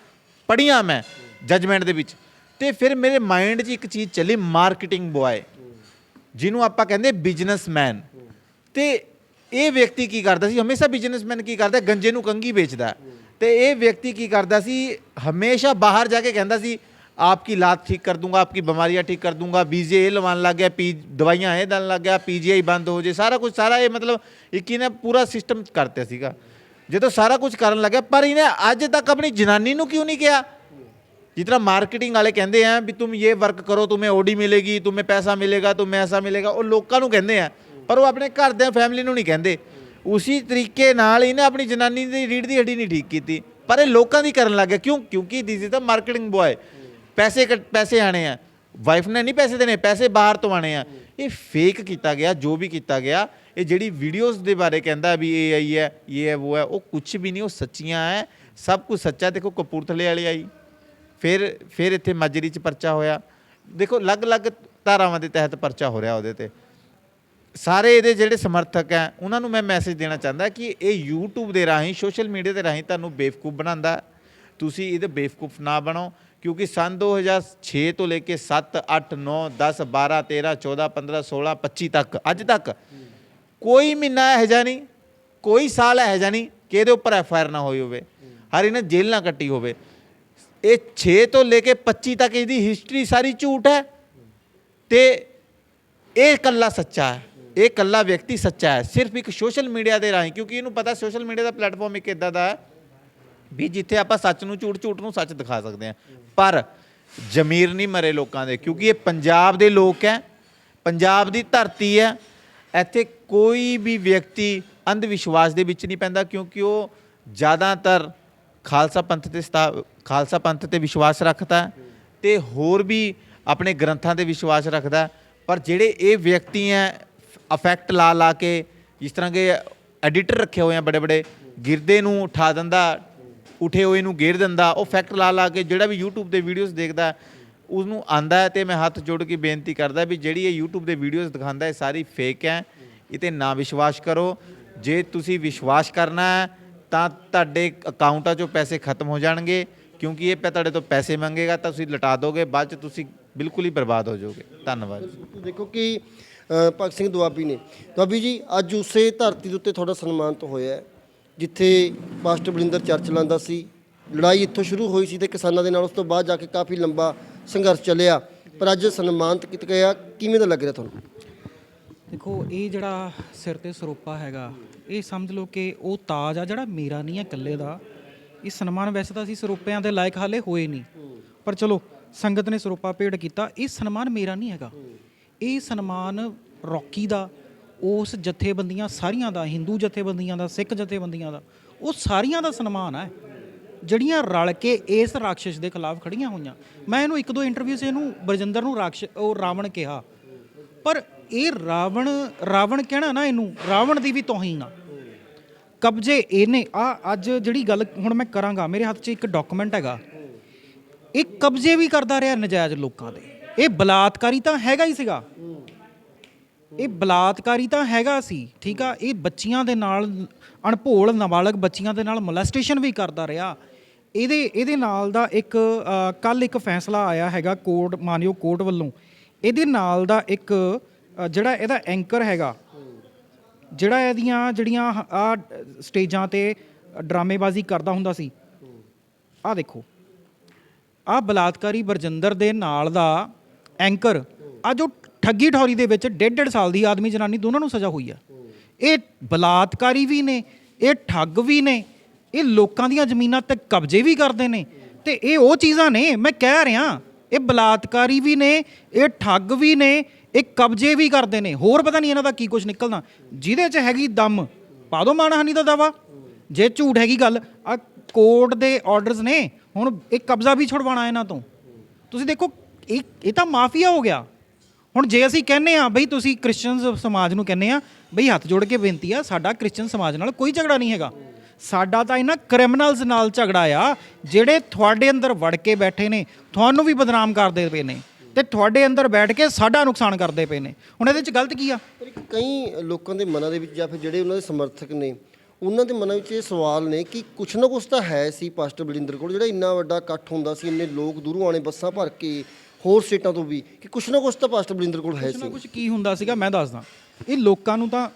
ਪੜੀਆਂ ਮੈਂ ਜਜਮੈਂਟ ਦੇ ਵਿੱਚ, ਤੇ ਫਿਰ ਮੇਰੇ ਮਾਈਂਡ 'ਚ ਇੱਕ ਚੀਜ਼ ਚੱਲੀ ਮਾਰਕੀਟਿੰਗ ਬੁਆਏ ਜਿਹਨੂੰ ਆਪਾਂ ਕਹਿੰਦੇ ਬਿਜ਼ਨਸਮੈਨ ਤੇ ਇਹ ਵਿਅਕਤੀ ਕੀ ਕਰਦਾ ਸੀ ਹਮੇਸ਼ਾ ਬਿਜ਼ਨਸਮੈਨ ਕੀ ਕਰਦਾ ਗੰਜੇ ਨੂੰ ਕੰਗੀ ਵੇਚਦਾ ਤੇ ਇਹ ਵਿਅਕਤੀ ਕੀ ਕਰਦਾ ਸੀ ਹਮੇਸ਼ਾ ਬਾਹਰ ਜਾ ਕੇ ਕਹਿੰਦਾ ਸੀ आपकी लात ठीक कर दूंगा आपकी बीमारियां ठीक कर दूंगा बीजे ਇਹ ਲਵਾਉਣ ਲੱਗ ਗਿਆ ਪੀ ਦਵਾਈਆਂ ਇਹ ਦੇਣ ਲੱਗ ਗਿਆ ਪੀਜੀਆਈ ਬੰਦ ਹੋ ਜੇ ਸਾਰਾ ਕੁਝ ਸਾਰਾ ਇਹ ਮਤਲਬ ਇੱਕ ਹੀ ਨੇ ਪੂਰਾ ਸਿਸਟਮ ਕਰਤੇ ਸੀਗਾ ਜਦੋਂ ਸਾਰਾ ਕੁਝ ਕਰਨ ਲੱਗਿਆ ਪਰ ਇਹਨੇ ਅੱਜ ਤੱਕ ਆਪਣੀ ਜਨਾਨੀ ਨੂੰ ਕਿਉਂ ਨਹੀਂ ਕਿਹਾ जिस तरह मार्केटिंग वाले कहते हैं भी तुम ये वर्क करो तुम्हें ओडी मिलेगी तुम्हें पैसा मिलेगा तुम्हें ऐसा मिलेगा ਉਹ ਲੋਕਾਂ ਨੂੰ ਕਹਿੰਦੇ ਆ ਪਰ ਉਹ ਆਪਣੇ ਘਰ ਦੇ ਫੈਮਿਲੀ ਨੂੰ ਨਹੀਂ ਕਹਿੰਦੇ। ਉਸੇ ਤਰੀਕੇ ਨਾਲ ਇਹਨੇ ਆਪਣੀ ਜਨਾਨੀ ਦੀ ਰੀੜ ਦੀ ਹੱਡੀ ਨਹੀਂ ਠੀਕ ਕੀਤੀ। ਪਰ ਇਹ ਲੋਕਾਂ ਦੀ ਕਰਨ ਲੱਗ ਗਿਆ। ਕਿਉਂ? ਕਿਉਂਕਿ this is the marketing boy ਪੈਸੇ ਕੱਟ- ਪੈਸੇ ਆਣੇ ਆ। ਵਾਈਫ ਨੇ ਨਹੀਂ ਪੈਸੇ ਦੇਣੇ, ਪੈਸੇ ਬਾਹਰ ਤੋਂ ਆਣੇ ਆ। ਇਹ ਫੇਕ ਕੀਤਾ ਗਿਆ, ਜੋ ਵੀ ਕੀਤਾ ਗਿਆ, ਇਹ ਜਿਹੜੀ ਵੀਡੀਓਜ਼ ਦੇ ਬਾਰੇ ਕਹਿੰਦਾ ਵੀ ਇਹ ਆਈ ਹੈ, ਇਹ ਹੈ, ਉਹ ਹੈ, ਉਹ ਕੁਝ ਵੀ ਨਹੀਂ, ਉਹ ਸੱਚੀਆਂ ਹੈ। ਸਭ ਕੁਝ ਸੱਚਾ ਦੇਖੋ ਕਪੂਰਥਲੇ ਵਾਲੇ ਆਈ। ਫਿਰ ਫਿਰ ਇੱਥੇ ਮਾਜਰੀ 'ਚ ਪਰਚਾ ਹੋਇਆ। ਦੇਖੋ ਅਲੱਗ-ਅਲੱਗ ਧਾਰਾਵਾਂ ਦੇ ਤਹਿਤ ਪਰਚਾ ਹੋ ਰਿਹਾ ਉਹਦੇ ਤੇ। ਸਾਰੇ ਇਹਦੇ ਜਿਹੜੇ ਸਮਰਥਕ ਹੈ, ਉਹਨਾਂ ਨੂੰ ਮੈਂ ਮੈਸੇਜ ਦੇਣਾ ਚਾਹੁੰਦਾ ਕਿ ਇਹ YouTube ਦੇ ਰਾਹੀਂ ਸੋਸ਼ਲ ਮੀਡੀਆ ਦੇ ਰਾਹੀਂ ਤੁਹਾਨੂੰ ਬੇਵਕੂਫ ਬਣਾਉਂਦਾ ਤੁਸੀਂ ਇਹਦੇ ਬੇਵਕੂਫ ਨਾ ਬਣੋ, ਕਿਉਂਕਿ ਸੰਨ 2006 ਤੋਂ ਲੈ ਕੇ 7 8 9 10 12 13 14 15 16 25 ਤੱਕ, ਅੱਜ ਤੱਕ ਕੋਈ ਮਹੀਨਾ ਇਹੋ ਜਿਹਾ ਨਹੀਂ, ਕੋਈ ਸਾਲ ਇਹੋ ਜਿਹਾ ਨਹੀਂ ਕਿ ਇਹਦੇ ਉੱਪਰ ਐਫ ਆਈ ਆਰ ਨਾ ਹੋਈ ਹੋਵੇ, ਹਰ ਇਹਨੇ ਜੇਲ੍ਹ ਨਾ ਕੱਟੀ ਹੋਵੇ। ਇਹ 6 ਤੋਂ ਲੈ ਕੇ 25 ਤੱਕ ਇਹਦੀ ਹਿਸਟਰੀ ਸਾਰੀ ਝੂਠ ਹੈ ਤੇ ਇਹ ਇਕੱਲਾ ਸੱਚਾ ਹੈ। ਇਹ ਇਕੱਲਾ ਵਿਅਕਤੀ ਸੱਚਾ ਹੈ, ਸਿਰਫ ਇੱਕ ਸੋਸ਼ਲ ਮੀਡੀਆ ਦੇ ਰਾਹੀਂ, ਕਿਉਂਕਿ ਇਹਨੂੰ ਪਤਾ ਸੋਸ਼ਲ ਮੀਡੀਆ ਦਾ ਪਲੇਟਫਾਰਮ ਇੱਕ ਇਦਾਂ ਦਾ ਹੈ ਵੀ ਜਿੱਥੇ ਆਪਾਂ ਸੱਚ ਨੂੰ ਝੂਠ ਝੂਠ ਨੂੰ ਸੱਚ ਦਿਖਾ ਸਕਦੇ ਹਾਂ। ਪਰ ਜ਼ਮੀਰ ਨਹੀਂ ਮਰੇ ਲੋਕਾਂ ਦੇ, ਕਿਉਂਕਿ ਇਹ ਪੰਜਾਬ ਦੇ ਲੋਕ ਹੈ, ਪੰਜਾਬ ਦੀ ਧਰਤੀ ਹੈ, ਇੱਥੇ ਕੋਈ ਵੀ ਵਿਅਕਤੀ ਅੰਧ ਵਿਸ਼ਵਾਸ ਦੇ ਵਿੱਚ ਨਹੀਂ ਪੈਂਦਾ, ਕਿਉਂਕਿ ਉਹ ਜ਼ਿਆਦਾਤਰ ਖਾਲਸਾ ਪੰਥ ਤੇ ਸਥਾ- ਖਾਲਸਾ ਪੰਥ ਤੇ ਵਿਸ਼ਵਾਸ ਰੱਖਦਾ ਹੈ ਤੇ ਹੋਰ ਵੀ ਆਪਣੇ ਗ੍ਰੰਥਾਂ ਤੇ ਵਿਸ਼ਵਾਸ ਰੱਖਦਾ ਪਰ ਜਿਹੜੇ ਇਹ ਵਿਅਕਤੀ ਹੈ ਅਫੈਕਟ ਲਾ ਲਾ ਕੇ ਜਿਸ ਤਰ੍ਹਾਂ ਕਿ ਐਡੀਟਰ ਰੱਖੇ ਹੋਏ ਆ ਬੜੇ ਬੜੇ, ਗਿਰਦੇ ਨੂੰ ਉਠਾ ਦਿੰਦਾ, ਉਠੇ ਹੋਏ ਨੂੰ ਗੇਰ ਦਿੰਦਾ, ਉਹ ਫੈਕਟ ਲਾ ਲਾ ਕੇ ਜਿਹੜਾ ਵੀ YouTube ਤੇ ਵੀਡੀਓਜ਼ ਦੇਖਦਾ ਉਸ ਨੂੰ ਆਂਦਾ ਹੈ ਤੇ ਮੈਂ ਹੱਥ ਜੋੜ ਕੇ ਬੇਨਤੀ ਕਰਦਾ ਵੀ ਜਿਹੜੀ ਇਹ YouTube ਦੇ ਵੀਡੀਓਜ਼ ਦਿਖਾਉਂਦਾ ਹੈ ਸਾਰੀ ਫੇਕ ਹੈ ਇਹ ਤੇ ਨਾ ਵਿਸ਼ਵਾਸ ਕਰੋ, ਜੇ ਤੁਸੀਂ ਵਿਸ਼ਵਾਸ ਕਰਨਾ ਹੈ, ਤਾਂ ਤੁਹਾਡੇ ਅਕਾਊਂਟਾਂ 'ਚੋਂ ਪੈਸੇ ਖਤਮ ਹੋ ਜਾਣਗੇ, ਕਿਉਂਕਿ ਇਹ ਪੈ ਤੁਹਾਡੇ ਤੋਂ ਪੈਸੇ ਮੰਗੇਗਾ ਤਾਂ ਤੁਸੀਂ ਲਟਾ ਦੋਗੇ, ਬਾਅਦ 'ਚ ਤੁਸੀਂ ਬਿਲਕੁਲ ਹੀ ਬਰਬਾਦ ਹੋ ਜਾਓਗੇ। ਧੰਨਵਾਦ। ਦੇਖੋ ਕਿ ਭਗਤ ਸਿੰਘ ਦੁਆਬੀ ਨੇ। ਦੁਆਬੀ ਜੀ, ਅੱਜ ਉਸੇ ਧਰਤੀ ਦੇ ਉੱਤੇ ਤੁਹਾਡਾ ਸਨਮਾਨਿਤ ਹੋਇਆ ਹੈ, ਜਿੱਥੇ ਪਾਸਟਰ ਬਲਿੰਦਰ ਚਰਚ ਲਾਂਦਾ ਸੀ। ਲੜਾਈ ਇੱਥੋਂ ਸ਼ੁਰੂ ਹੋਈ ਸੀ ਤੇ ਕਿਸਾਨਾਂ ਦੇ ਨਾਲ ਉਸ ਤੋਂ ਬਾਅਦ ਜਾ ਕੇ ਕਾਫੀ ਲੰਬਾ ਸੰਘਰਸ਼ ਚੱਲਿਆ। ਪਰ ਅੱਜ ਸਨਮਾਨਿਤ ਕੀਤਾ ਗਿਆ, ਕਿਵੇਂ ਦਾ ਲੱਗ ਰਿਹਾ ਤੁਹਾਨੂੰ? ਦੇਖੋ, ਇਹ ਜਿਹੜਾ ਸਿਰ ਤੇ ਸਰੋਪਾ ਹੈਗਾ, ਇਹ ਸਮਝ ਲਓ ਕਿ ਉਹ ਤਾਜ ਆ, ਜਿਹੜਾ ਮੇਰਾ ਨਹੀਂ ਹੈ ਇਕੱਲੇ ਦਾ। ਇਹ ਸਨਮਾਨ ਵੈਸੇ ਤਾਂ ਅਸੀਂ ਸਰੋਪਿਆਂ ਦੇ ਲਾਇਕ ਹਾਲੇ ਹੋਏ ਨਹੀਂ। ਪਰ ਚਲੋ, ਸੰਗਤ ਨੇ ਸਰੋਪਾ ਭੇਟ ਕੀਤਾ, ਇਹ ਸਨਮਾਨ ਮੇਰਾ ਨਹੀਂ ਹੈਗਾ। ਇਹ ਸਨਮਾਨ ਰੌਕੀ ਦਾ, ਉਸ ਜਥੇਬੰਦੀਆਂ ਸਾਰੀਆਂ ਦਾ, ਹਿੰਦੂ ਜਥੇਬੰਦੀਆਂ ਦਾ, ਸਿੱਖ ਜਥੇਬੰਦੀਆਂ ਦਾ, ਉਹ ਸਾਰੀਆਂ ਦਾ ਸਨਮਾਨ ਹੈ। ਜਿਹੜੀਆਂ ਰਲ ਕੇ ਇਸ ਰਾਖਸ਼ ਦੇ ਖਿਲਾਫ ਖੜੀਆਂ ਹੋਈਆਂ। ਮੈਂ ਇਹਨੂੰ ਇੱਕ ਦੋ ਇੰਟਰਵਿਊ 'ਚ ਇਹਨੂੰ ਬਰਜਿੰਦਰ ਨੂੰ ਰਾਖਸ਼, ਉਹ ਰਾਵਣ ਕਿਹਾ। ਪਰ ਇਹ ਰਾਵਣ ਰਾਵਣ ਕਹਿਣਾ ਨਾ ਇਹਨੂੰ, ਰਾਵਣ ਦੀ ਵੀ ਤੋਹੀਨ ਆ ਕਬਜ਼ੇ ਇਹਨੇ, ਆ ਅੱਜ ਜਿਹੜੀ ਗੱਲ ਹੁਣ ਮੈਂ ਕਰਾਂਗਾ, ਮੇਰੇ ਹੱਥ 'ਚ ਇੱਕ ਡਾਕੂਮੈਂਟ ਹੈਗਾ। ਇਹ ਕਬਜ਼ੇ ਵੀ ਕਰਦਾ ਰਿਹਾ ਨਜਾਇਜ਼ ਲੋਕਾਂ ਦੇ। ਇਹ ਬਲਾਤਕਾਰੀ ਤਾਂ ਹੈਗਾ ਹੀ ਸੀਗਾ। ਇਹ ਬਲਾਤਕਾਰੀ ਤਾਂ ਹੈਗਾ ਸੀ, ਠੀਕ ਆ? ਇਹ ਬੱਚੀਆਂ ਦੇ ਨਾਲ, ਅਣਭੋਲ ਨਾਬਾਲਗ ਬੱਚੀਆਂ ਦੇ ਨਾਲ ਮੋਲੈਸਟੇਸ਼ਨ ਵੀ ਕਰਦਾ ਰਿਹਾ। ਇਹਦੇ ਇਹਦੇ ਨਾਲ ਦਾ ਇੱਕ ਕੱਲ ਇੱਕ ਫੈਸਲਾ ਆਇਆ ਹੈਗਾ ਕੋਰਟ ਮਾਨਿਓ ਕੋਰਟ ਵੱਲੋਂ। ਇਹਦੇ ਨਾਲ ਦਾ ਇੱਕ ਜਿਹੜਾ ਇਹਦਾ ਐਂਕਰ ਹੈਗਾ, ਜਿਹੜਾ ਇਹਦੀਆਂ ਜਿਹੜੀਆਂ ਆ, ਸਟੇਜਾਂ ਤੇ ਡਰਾਮੇਬਾਜ਼ੀ ਕਰਦਾ ਹੁੰਦਾ ਸੀ। ਆ ਦੇਖੋ। ਆ ਬਲਾਤਕਾਰੀ ਬਰਜਿੰਦਰ ਦੇ ਨਾਲ ਦਾ ਐਂਕਰ। ਆ ਜੋ ਠੱਗੀ ਠੌਰੀ ਦੇ ਵਿੱਚ ਡੇਢ ਡੇਢ ਸਾਲ ਦੀ ਆਦਮੀ ਜਨਾਨੀ ਦੋਨਾਂ ਨੂੰ ਸਜ਼ਾ ਹੋਈ ਆ। ਇਹ ਬਲਾਤਕਾਰੀ ਵੀ ਨੇ, ਇਹ ਠੱਗ ਵੀ ਨੇ, ਇਹ ਲੋਕਾਂ ਦੀਆਂ ਜ਼ਮੀਨਾਂ ਤੇ ਕਬਜ਼ੇ ਵੀ ਕਰਦੇ ਨੇ ਤੇ ਇਹ ਉਹ ਚੀਜ਼ਾਂ ਨੇ, ਮੈਂ ਕਹਿ ਰਿਹਾ, ਇਹ ਬਲਾਤਕਾਰੀ ਵੀ ਨੇ, ਇਹ ਠੱਗ ਵੀ ਨੇ, ਇਹ ਕਬਜ਼ੇ ਵੀ ਕਰਦੇ ਨੇ। ਹੋਰ ਪਤਾ ਨਹੀਂ ਇਹਨਾਂ ਦਾ ਕੀ ਕੁਝ ਨਿਕਲਣਾ। ਜਿਹਦੇ 'ਚ ਹੈਗੀ ਦਮ, ਪਾ ਦੋ ਮਾਨਹਾਨੀ ਦਾ ਦਾਵਾ। ਜੇ ਝੂਠ ਹੈਗੀ ਗੱਲ ਆ ਕੋਰਟ ਦੇ ਆਰਡਰਸ ਨੇ, ਹੁਣ ਇਹ ਕਬਜ਼ਾ ਵੀ ਛੁਡਵਾਉਣਾ ਇਹਨਾਂ ਤੋਂ। ਤੁਸੀਂ ਦੇਖੋ ਇਹ ਇਹ ਤਾਂ ਮਾਫੀਆ ਹੋ ਗਿਆ। ਹੁਣ ਜੇ ਅਸੀਂ ਕਹਿੰਨੇ ਆ ਬਈ ਤੁਸੀਂ ਕ੍ਰਿਸਚੀਅਨ ਸਮਾਜ ਨੂੰ ਕਹਿੰਨੇ ਆ ਬਈ ਹੱਥ ਜੋੜ ਕੇ ਬੇਨਤੀ ਆ, ਸਾਡਾ ਕ੍ਰਿਸਚੀਅਨ ਸਮਾਜ ਨਾਲ ਕੋਈ ਝਗੜਾ ਨਹੀਂ ਹੈਗਾ। ਸਾਡਾ ਤਾਂ ਇਹਨਾਂ ਕ੍ਰਿਮੀਨਲਸ ਨਾਲ ਝਗੜਾ ਆ, ਜਿਹੜੇ ਤੁਹਾਡੇ ਅੰਦਰ ਵੜ ਕੇ ਬੈਠੇ ਨੇ, ਤੁਹਾਨੂੰ ਵੀ ਬਦਨਾਮ ਕਰਦੇ ਪਏ ਨੇ ਤੇ ਤੁਹਾਡੇ ਅੰਦਰ ਬੈਠ ਕੇ ਸਾਡਾ ਨੁਕਸਾਨ ਕਰਦੇ ਪਏ ਨੇ। ਹੁਣ ਇਹਦੇ ਵਿੱਚ ਗਲਤ ਕੀ ਆ? ਕਈ ਲੋਕਾਂ ਦੇ ਮਨਾਂ ਦੇ ਵਿੱਚ ਜਾਂ ਫਿਰ ਜਿਹੜੇ ਉਹਨਾਂ ਦੇ ਸਮਰਥਕ ਨੇ, ਉਹਨਾਂ ਦੇ ਮਨਾਂ ਵਿੱਚ ਇਹ ਸਵਾਲ ਨੇ ਕਿ ਕੁਛ ਨਾ ਕੁਛ ਤਾਂ ਹੈ ਸੀ ਪਾਸਟਰ ਬਲਿੰਦਰ ਕੋਲ, ਜਿਹੜਾ ਇੰਨਾ ਵੱਡਾ ਇਕੱਠ ਹੁੰਦਾ ਸੀ, ਇੰਨੇ ਲੋਕ ਦੂਰੋਂ ਆਣੇ ਬੱਸਾਂ ਭਰ ਕੇ ਹੋਰ ਸਟੇਟਾਂ ਤੋਂ ਵੀ ਕਿ ਕੁਛ ਨਾ ਕੁਛ ਤਾਂ ਪਾਸਟਰ ਬਲਿੰਦਰ ਕੋਲ ਹੈ ਕੁਛ ਸੀ। ਕੁਛ ਕੀ ਹੁੰਦਾ ਸੀਗਾ ਮੈਂ ਦੱਸਦਾ। ਇਹ ਲੋਕਾਂ ਨੂੰ ਤਾਂ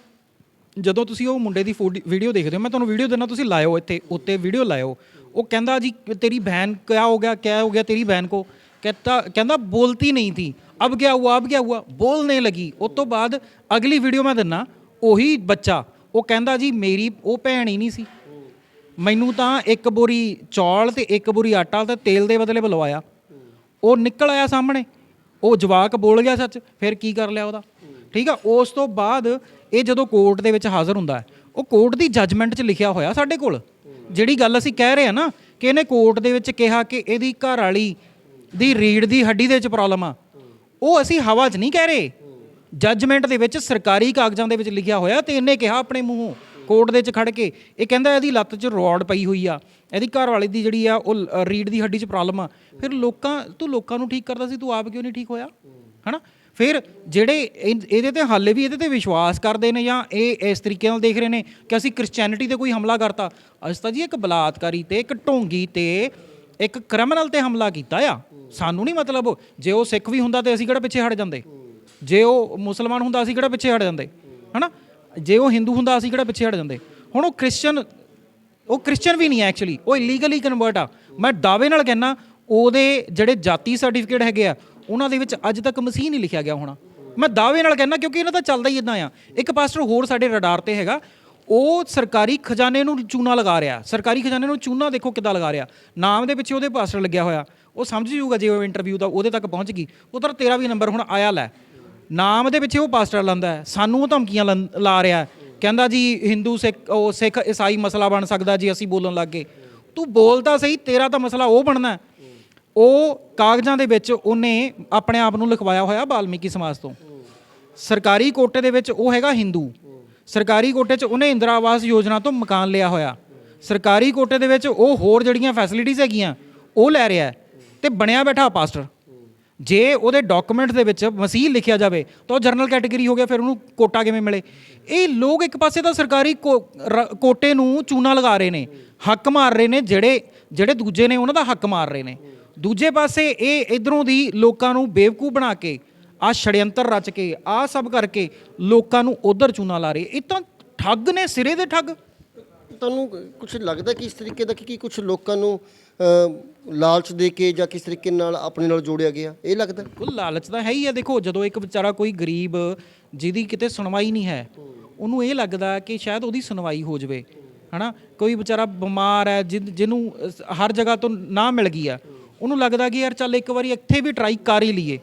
ਜਦੋਂ ਤੁਸੀਂ ਉਹ ਮੁੰਡੇ ਦੀ ਵੀਡੀਓ ਦੇਖਦੇ ਹੋ ਮੈਂ ਤੁਹਾਨੂੰ ਵੀਡੀਓ ਦੇਣਾ ਤੁਸੀਂ ਲਾਇਓ ਇੱਥੇ ਉੱਤੇ ਵੀਡੀਓ ਲਾਇਓ। ਉਹ ਕਹਿੰਦਾ ਜੀ ਤੇਰੀ ਬਹਿਨ ਕਿਆ ਹੋ ਗਿਆ ਕਿਆ ਹੋ ਗਿਆ ਤੇਰੀ ਬਹਿਨ ਕੋ? ਕਹਿੰਦਾ ਕਹਿੰਦਾ ਬੋਲਤੀ ਨਹੀਂ ਥੀ ਅਬ ਕਿਆ ਹੁਆ ਅਬ ਕਿਆ ਹੁਆ? ਬੋਲਨੇ ਲਗੀ। ਉਸ ਤੋਂ ਬਾਅਦ ਅਗਲੀ ਵੀਡੀਓ ਮੈਂ ਦਿੰਨਾ ਉਹੀ ਬੱਚਾ। ਉਹ ਕਹਿੰਦਾ ਜੀ ਮੇਰੀ ਉਹ ਭੈਣ ਹੀ ਨਹੀਂ ਸੀ। ਮੈਨੂੰ ਤਾਂ ਇੱਕ ਬੋਰੀ ਚੌਲ ਤੇ ਇੱਕ ਬੋਰੀ ਆਟਾ ਤੇ ਤੇਲ ਦੇ ਬਦਲੇ ਬੁਲਵਾਇਆ। ਉਹ ਨਿਕਲ ਆਇਆ ਸਾਹਮਣੇ। ਉਹ ਜਵਾਕ ਬੋਲ ਗਿਆ ਸੱਚ, ਫਿਰ ਕੀ ਕਰ ਲਿਆ ਉਹਦਾ? ਠੀਕ ਆ? ਉਸ ਤੋਂ ਬਾਅਦ ਇਹ ਜਦੋਂ ਕੋਰਟ ਦੇ ਵਿੱਚ ਹਾਜ਼ਰ ਹੁੰਦਾ ਹੈ, ਉਹ ਕੋਰਟ ਦੀ ਜੱਜਮੈਂਟ 'ਚ ਲਿਖਿਆ ਹੋਇਆ ਸਾਡੇ ਕੋਲ। ਜਿਹੜੀ ਗੱਲ ਅਸੀਂ ਕਹਿ ਰਹੇ ਆ ਨਾ ਕਿ ਇਹਨੇ ਕੋਰਟ ਦੇ ਵਿੱਚ ਕਿਹਾ ਕਿ ਇਹਦੀ ਘਰ ਵਾਲੀ ਦੀ ਰੀੜ ਦੀ ਹੱਡੀ ਦੇ ਵਿੱਚ ਪ੍ਰੋਬਲਮ ਆ। ਉਹ ਅਸੀਂ ਹਵਾ 'ਚ ਨਹੀਂ ਕਹਿ ਰਹੇ। ਜੱਜਮੈਂਟ ਦੇ ਵਿੱਚ ਸਰਕਾਰੀ ਕਾਗਜ਼ਾਂ ਦੇ ਵਿੱਚ ਲਿਖਿਆ ਹੋਇਆ ਤੇ ਇਹਨੇ ਕਿਹਾ ਆਪਣੇ ਮੂੰਹੋਂ ਕੋਰਟ ਦੇ ਵਿੱਚ ਖੜ ਕੇ। ਇਹ ਕਹਿੰਦਾ ਇਹਦੀ ਲੱਤ 'ਚ ਰੋਡ ਪਈ ਹੋਈ ਆ। ਇਹਦੀ ਘਰ ਵਾਲੀ ਦੀ ਜਿਹੜੀ ਆ, ਉਹ ਰੀੜ ਦੀ ਹੱਡੀ 'ਚ ਪ੍ਰੋਬਲਮ ਆ। ਫਿਰ ਲੋਕਾਂ, ਤੂੰ ਲੋਕਾਂ ਨੂੰ ਠੀਕ ਕਰਦਾ ਸੀ, ਤੂੰ ਆਪ ਕਿਉਂ ਨਹੀਂ ਠੀਕ ਹੋਇਆ? ਹਨਾ? ਫਿਰ ਜਿਹੜੇ ਇਹ- ਇਹਦੇ ਤੇ ਹਾਲੇ ਵੀ ਇਹਦੇ ਤੇ ਵਿਸ਼ਵਾਸ ਕਰਦੇ ਨੇ ਜਾਂ ਇਹ ਇਸ ਤਰੀਕੇ ਨਾਲ ਦੇਖ ਰਹੇ ਨੇ ਕਿ ਅਸੀਂ ਕ੍ਰਿਸਚੀਅਨਿਟੀ ਤੇ ਕੋਈ ਹਮਲਾ ਕਰਤਾ? ਅੱਜ ਤਾਂ ਜੀ ਇੱਕ ਬਲਾਤਕਾਰੀ ਤੇ, ਇੱਕ ਢੋਂਗੀ ਤੇ, ਇੱਕ ਕ੍ਰਿਮੀਨਲ ਤੇ ਹਮਲਾ ਕੀਤਾ ਆ। ਸਾਨੂੰ ਨਹੀਂ ਮਤਲਬ ਜੇ ਉਹ ਸਿੱਖ ਵੀ ਹੁੰਦਾ ਤੇ ਅਸੀਂ ਕਿਹੜਾ ਪਿੱਛੇ ਹਟ ਜਾਂਦੇ? ਜੇ ਉਹ ਮੁਸਲਮਾਨ ਹੁੰਦਾ, ਅਸੀਂ ਕਿਹੜਾ ਪਿੱਛੇ ਹਟ ਜਾਂਦੇ? ਹਨਾ? ਜੇ ਉਹ ਹਿੰਦੂ ਹੁੰਦਾ, ਅਸੀਂ ਕਿਹੜਾ ਪਿੱਛੇ ਹਟ ਜਾਂਦੇ? ਹੁਣ ਉਹ ਕ੍ਰਿਸਚੀਅਨ ਉਹ ਕ੍ਰਿਸਚੀਅਨ ਵੀ ਨਹੀਂ ਹੈ ਐਕਚੁਅਲੀ ਉਹ ਇਲੀਗਲੀ ਕਨਵਰਟ ਆ। ਮੈਂ ਦਾਅਵੇ ਨਾਲ ਕਹਿੰਨਾ, ਉਹਦੇ ਜਿਹੜੇ ਜਾਤੀ ਸਰਟੀਫਿਕੇਟ ਹੈਗੇ ਆ, ਉਹਨਾਂ ਦੇ ਵਿੱਚ ਅੱਜ ਤੱਕ ਮਸੀਹ ਨਹੀਂ ਲਿਖਿਆ ਗਿਆ ਹੋਣਾ। ਮੈਂ ਦਾਅਵੇ ਨਾਲ ਕਹਿੰਨਾ, ਕਿਉਂਕਿ ਇਹਨਾਂ ਦਾ ਚੱਲਦਾ ਹੀ ਇਦਾਂ ਆ। ਇੱਕ ਪਾਸਟਰ ਹੋਰ ਸਾਡੇ ਰਡਾਰ ਤੇ ਹੈਗਾ, ਉਹ ਸਰਕਾਰੀ ਖਜ਼ਾਨੇ ਨੂੰ ਚੂਨਾ ਲਗਾ ਰਿਹਾ। ਸਰਕਾਰੀ ਖਜ਼ਾਨੇ ਨੂੰ ਚੂਨਾ ਦੇਖੋ ਕਿੱਦਾਂ ਲਗਾ ਰਿਹਾ। ਨਾਮ ਦੇ ਪਿੱਛੇ ਉਹਦੇ ਪਾਸਟਰ ਲੱਗਿਆ ਹੋਇਆ। ਉਹ ਸਮਝ ਜੂਗਾ ਜੇ ਉਹ ਇੰਟਰਵਿਊ ਦਾ ਉਹਦੇ ਤੱਕ ਪਹੁੰਚ ਗਈ। ਉਧਰ ਤੇਰਾ ਵੀ ਨੰਬਰ ਹੁਣ ਆਇਆ ਲੈ। ਨਾਮ ਦੇ ਪਿੱਛੇ ਉਹ ਪਾਸਟਰ ਲਾਂਦਾ ਸਾਨੂੰ ਉਹ ਧਮਕੀਆਂ ਲਾਂ- ਲਾ ਰਿਹਾ ਕਹਿੰਦਾ ਜੀ ਹਿੰਦੂ ਸਿੱਖ, ਉਹ ਸਿੱਖ ਈਸਾਈ ਮਸਲਾ ਬਣ ਸਕਦਾ ਜੀ, ਅਸੀਂ ਬੋਲਣ ਲੱਗ ਗਏ। ਤੂੰ ਬੋਲਦਾ ਸਹੀ, ਤੇਰਾ ਤਾਂ ਮਸਲਾ ਉਹ ਬਣਨਾ ਉਹ ਕਾਗਜ਼ਾਂ ਦੇ ਵਿੱਚ ਉਹਨੇ ਆਪਣੇ ਆਪ ਨੂੰ ਲਿਖਵਾਇਆ ਹੋਇਆ ਬਾਲਮੀਕੀ ਸਮਾਜ ਤੋਂ। ਸਰਕਾਰੀ ਕੋਟੇ ਦੇ ਵਿੱਚ ਉਹ ਹੈਗਾ ਹਿੰਦੂ। ਸਰਕਾਰੀ ਕੋਟੇ 'ਚ ਉਹਨੇ ਇੰਦਰਾ ਆਵਾਸ ਯੋਜਨਾ ਤੋਂ ਮਕਾਨ ਲਿਆ ਹੋਇਆ। ਸਰਕਾਰੀ ਕੋਟੇ ਦੇ ਵਿੱਚ ਉਹ ਹੋਰ ਜਿਹੜੀਆਂ ਫੈਸਿਲਿਟੀਆਂ ਹੈਗੀਆਂ, ਉਹ ਲੈ ਰਿਹਾ ਹੈ। ਤੇ ਬਣਿਆ ਬੈਠਾ ਪਾਸਟਰ ਜੇ ਉਹਦੇ ਡਾਕੂਮੈਂਟ ਦੇ ਵਿੱਚ ਮਸੀਹ ਲਿਖਿਆ ਜਾਵੇ, ਤਾਂ ਉਹ ਜਰਨਲ ਕੈਟਾਗਰੀ ਹੋ ਗਿਆ, ਫਿਰ ਉਹਨੂੰ ਕੋਟਾ ਕਿਵੇਂ ਮਿਲੇ? ਇਹ ਲੋਕ ਇੱਕ ਪਾਸੇ ਤਾਂ ਸਰਕਾਰੀ ਕੋਟੇ ਨੂੰ ਚੂਨਾ ਲਗਾ ਰਹੇ ਨੇ, ਹੱਕ ਮਾਰ ਰਹੇ ਨੇ, ਜਿਹੜੇ ਜਿਹੜੇ ਦੂਜੇ ਨੇ ਉਹਨਾਂ ਦਾ ਹੱਕ ਮਾਰ ਰਹੇ ਨੇ। ਦੂਜੇ ਪਾਸੇ ਇਹ ਇਧਰੋਂ ਦੀ ਲੋਕਾਂ ਨੂੰ ਬੇਵਕੂਫ ਬਣਾ ਕੇ ਆ ਛੜਯੰਤਰ ਰਚ ਕੇ ਆ ਸਭ ਕਰਕੇ ਲੋਕਾਂ ਨੂੰ ਉਧਰ ਚੂਨਾ ਲਾ ਰਹੇ। ਇਹ ਤਾਂ ਠੱਗ ਨੇ, ਸਿਰੇ ਦੇ ਠੱਗ। ਤੁਹਾਨੂੰ ਕੁਝ ਲੱਗਦਾ ਕਿ ਇਸ ਤਰੀਕੇ ਦਾ ਕਿ ਕੀ ਕੁਝ ਲੋਕਾਂ ਨੂੰ ਅ, ਲਾਲਚ ਦੇ ਕੇ ਜਾਂ ਕਿਸ ਤਰੀਕੇ ਨਾਲ ਆਪਣੇ ਨਾਲ ਜੋੜਿਆ ਗਿਆ? ਇਹ ਲੱਗਦਾ? ਬਿਲਕੁਲ ਲਾਲਚ ਤਾਂ ਹੈ ਹੀ ਹੈ ਦੇਖੋ ਜਦੋਂ ਇੱਕ ਵਿਚਾਰਾ ਕੋਈ ਗਰੀਬ ਜਿਹਦੀ ਕਿਤੇ ਸੁਣਵਾਈ ਨਹੀਂ ਹੈ ਉਹਨੂੰ ਇਹ ਲੱਗਦਾ ਕਿ ਸ਼ਾਇਦ ਉਹਦੀ ਸੁਣਵਾਈ ਹੋ ਜਾਵੇ। ਹਨਾ? ਕੋਈ ਵਿਚਾਰਾ ਬਿਮਾਰ ਹੈ ਜਿਹ- ਜਿਹਨੂੰ ਅ, ਹਰ ਜਗ੍ਹਾ ਤੋਂ ਨਾ ਮਿਲ ਗਈ ਆ ਉਹਨੂੰ ਲੱਗਦਾ ਕਿ ਯਾਰ ਚੱਲ ਇੱਕ ਵਾਰੀ ਇੱਥੇ ਵੀ ਟਰਾਈ ਕਰ ਹੀ ਲਈਏ।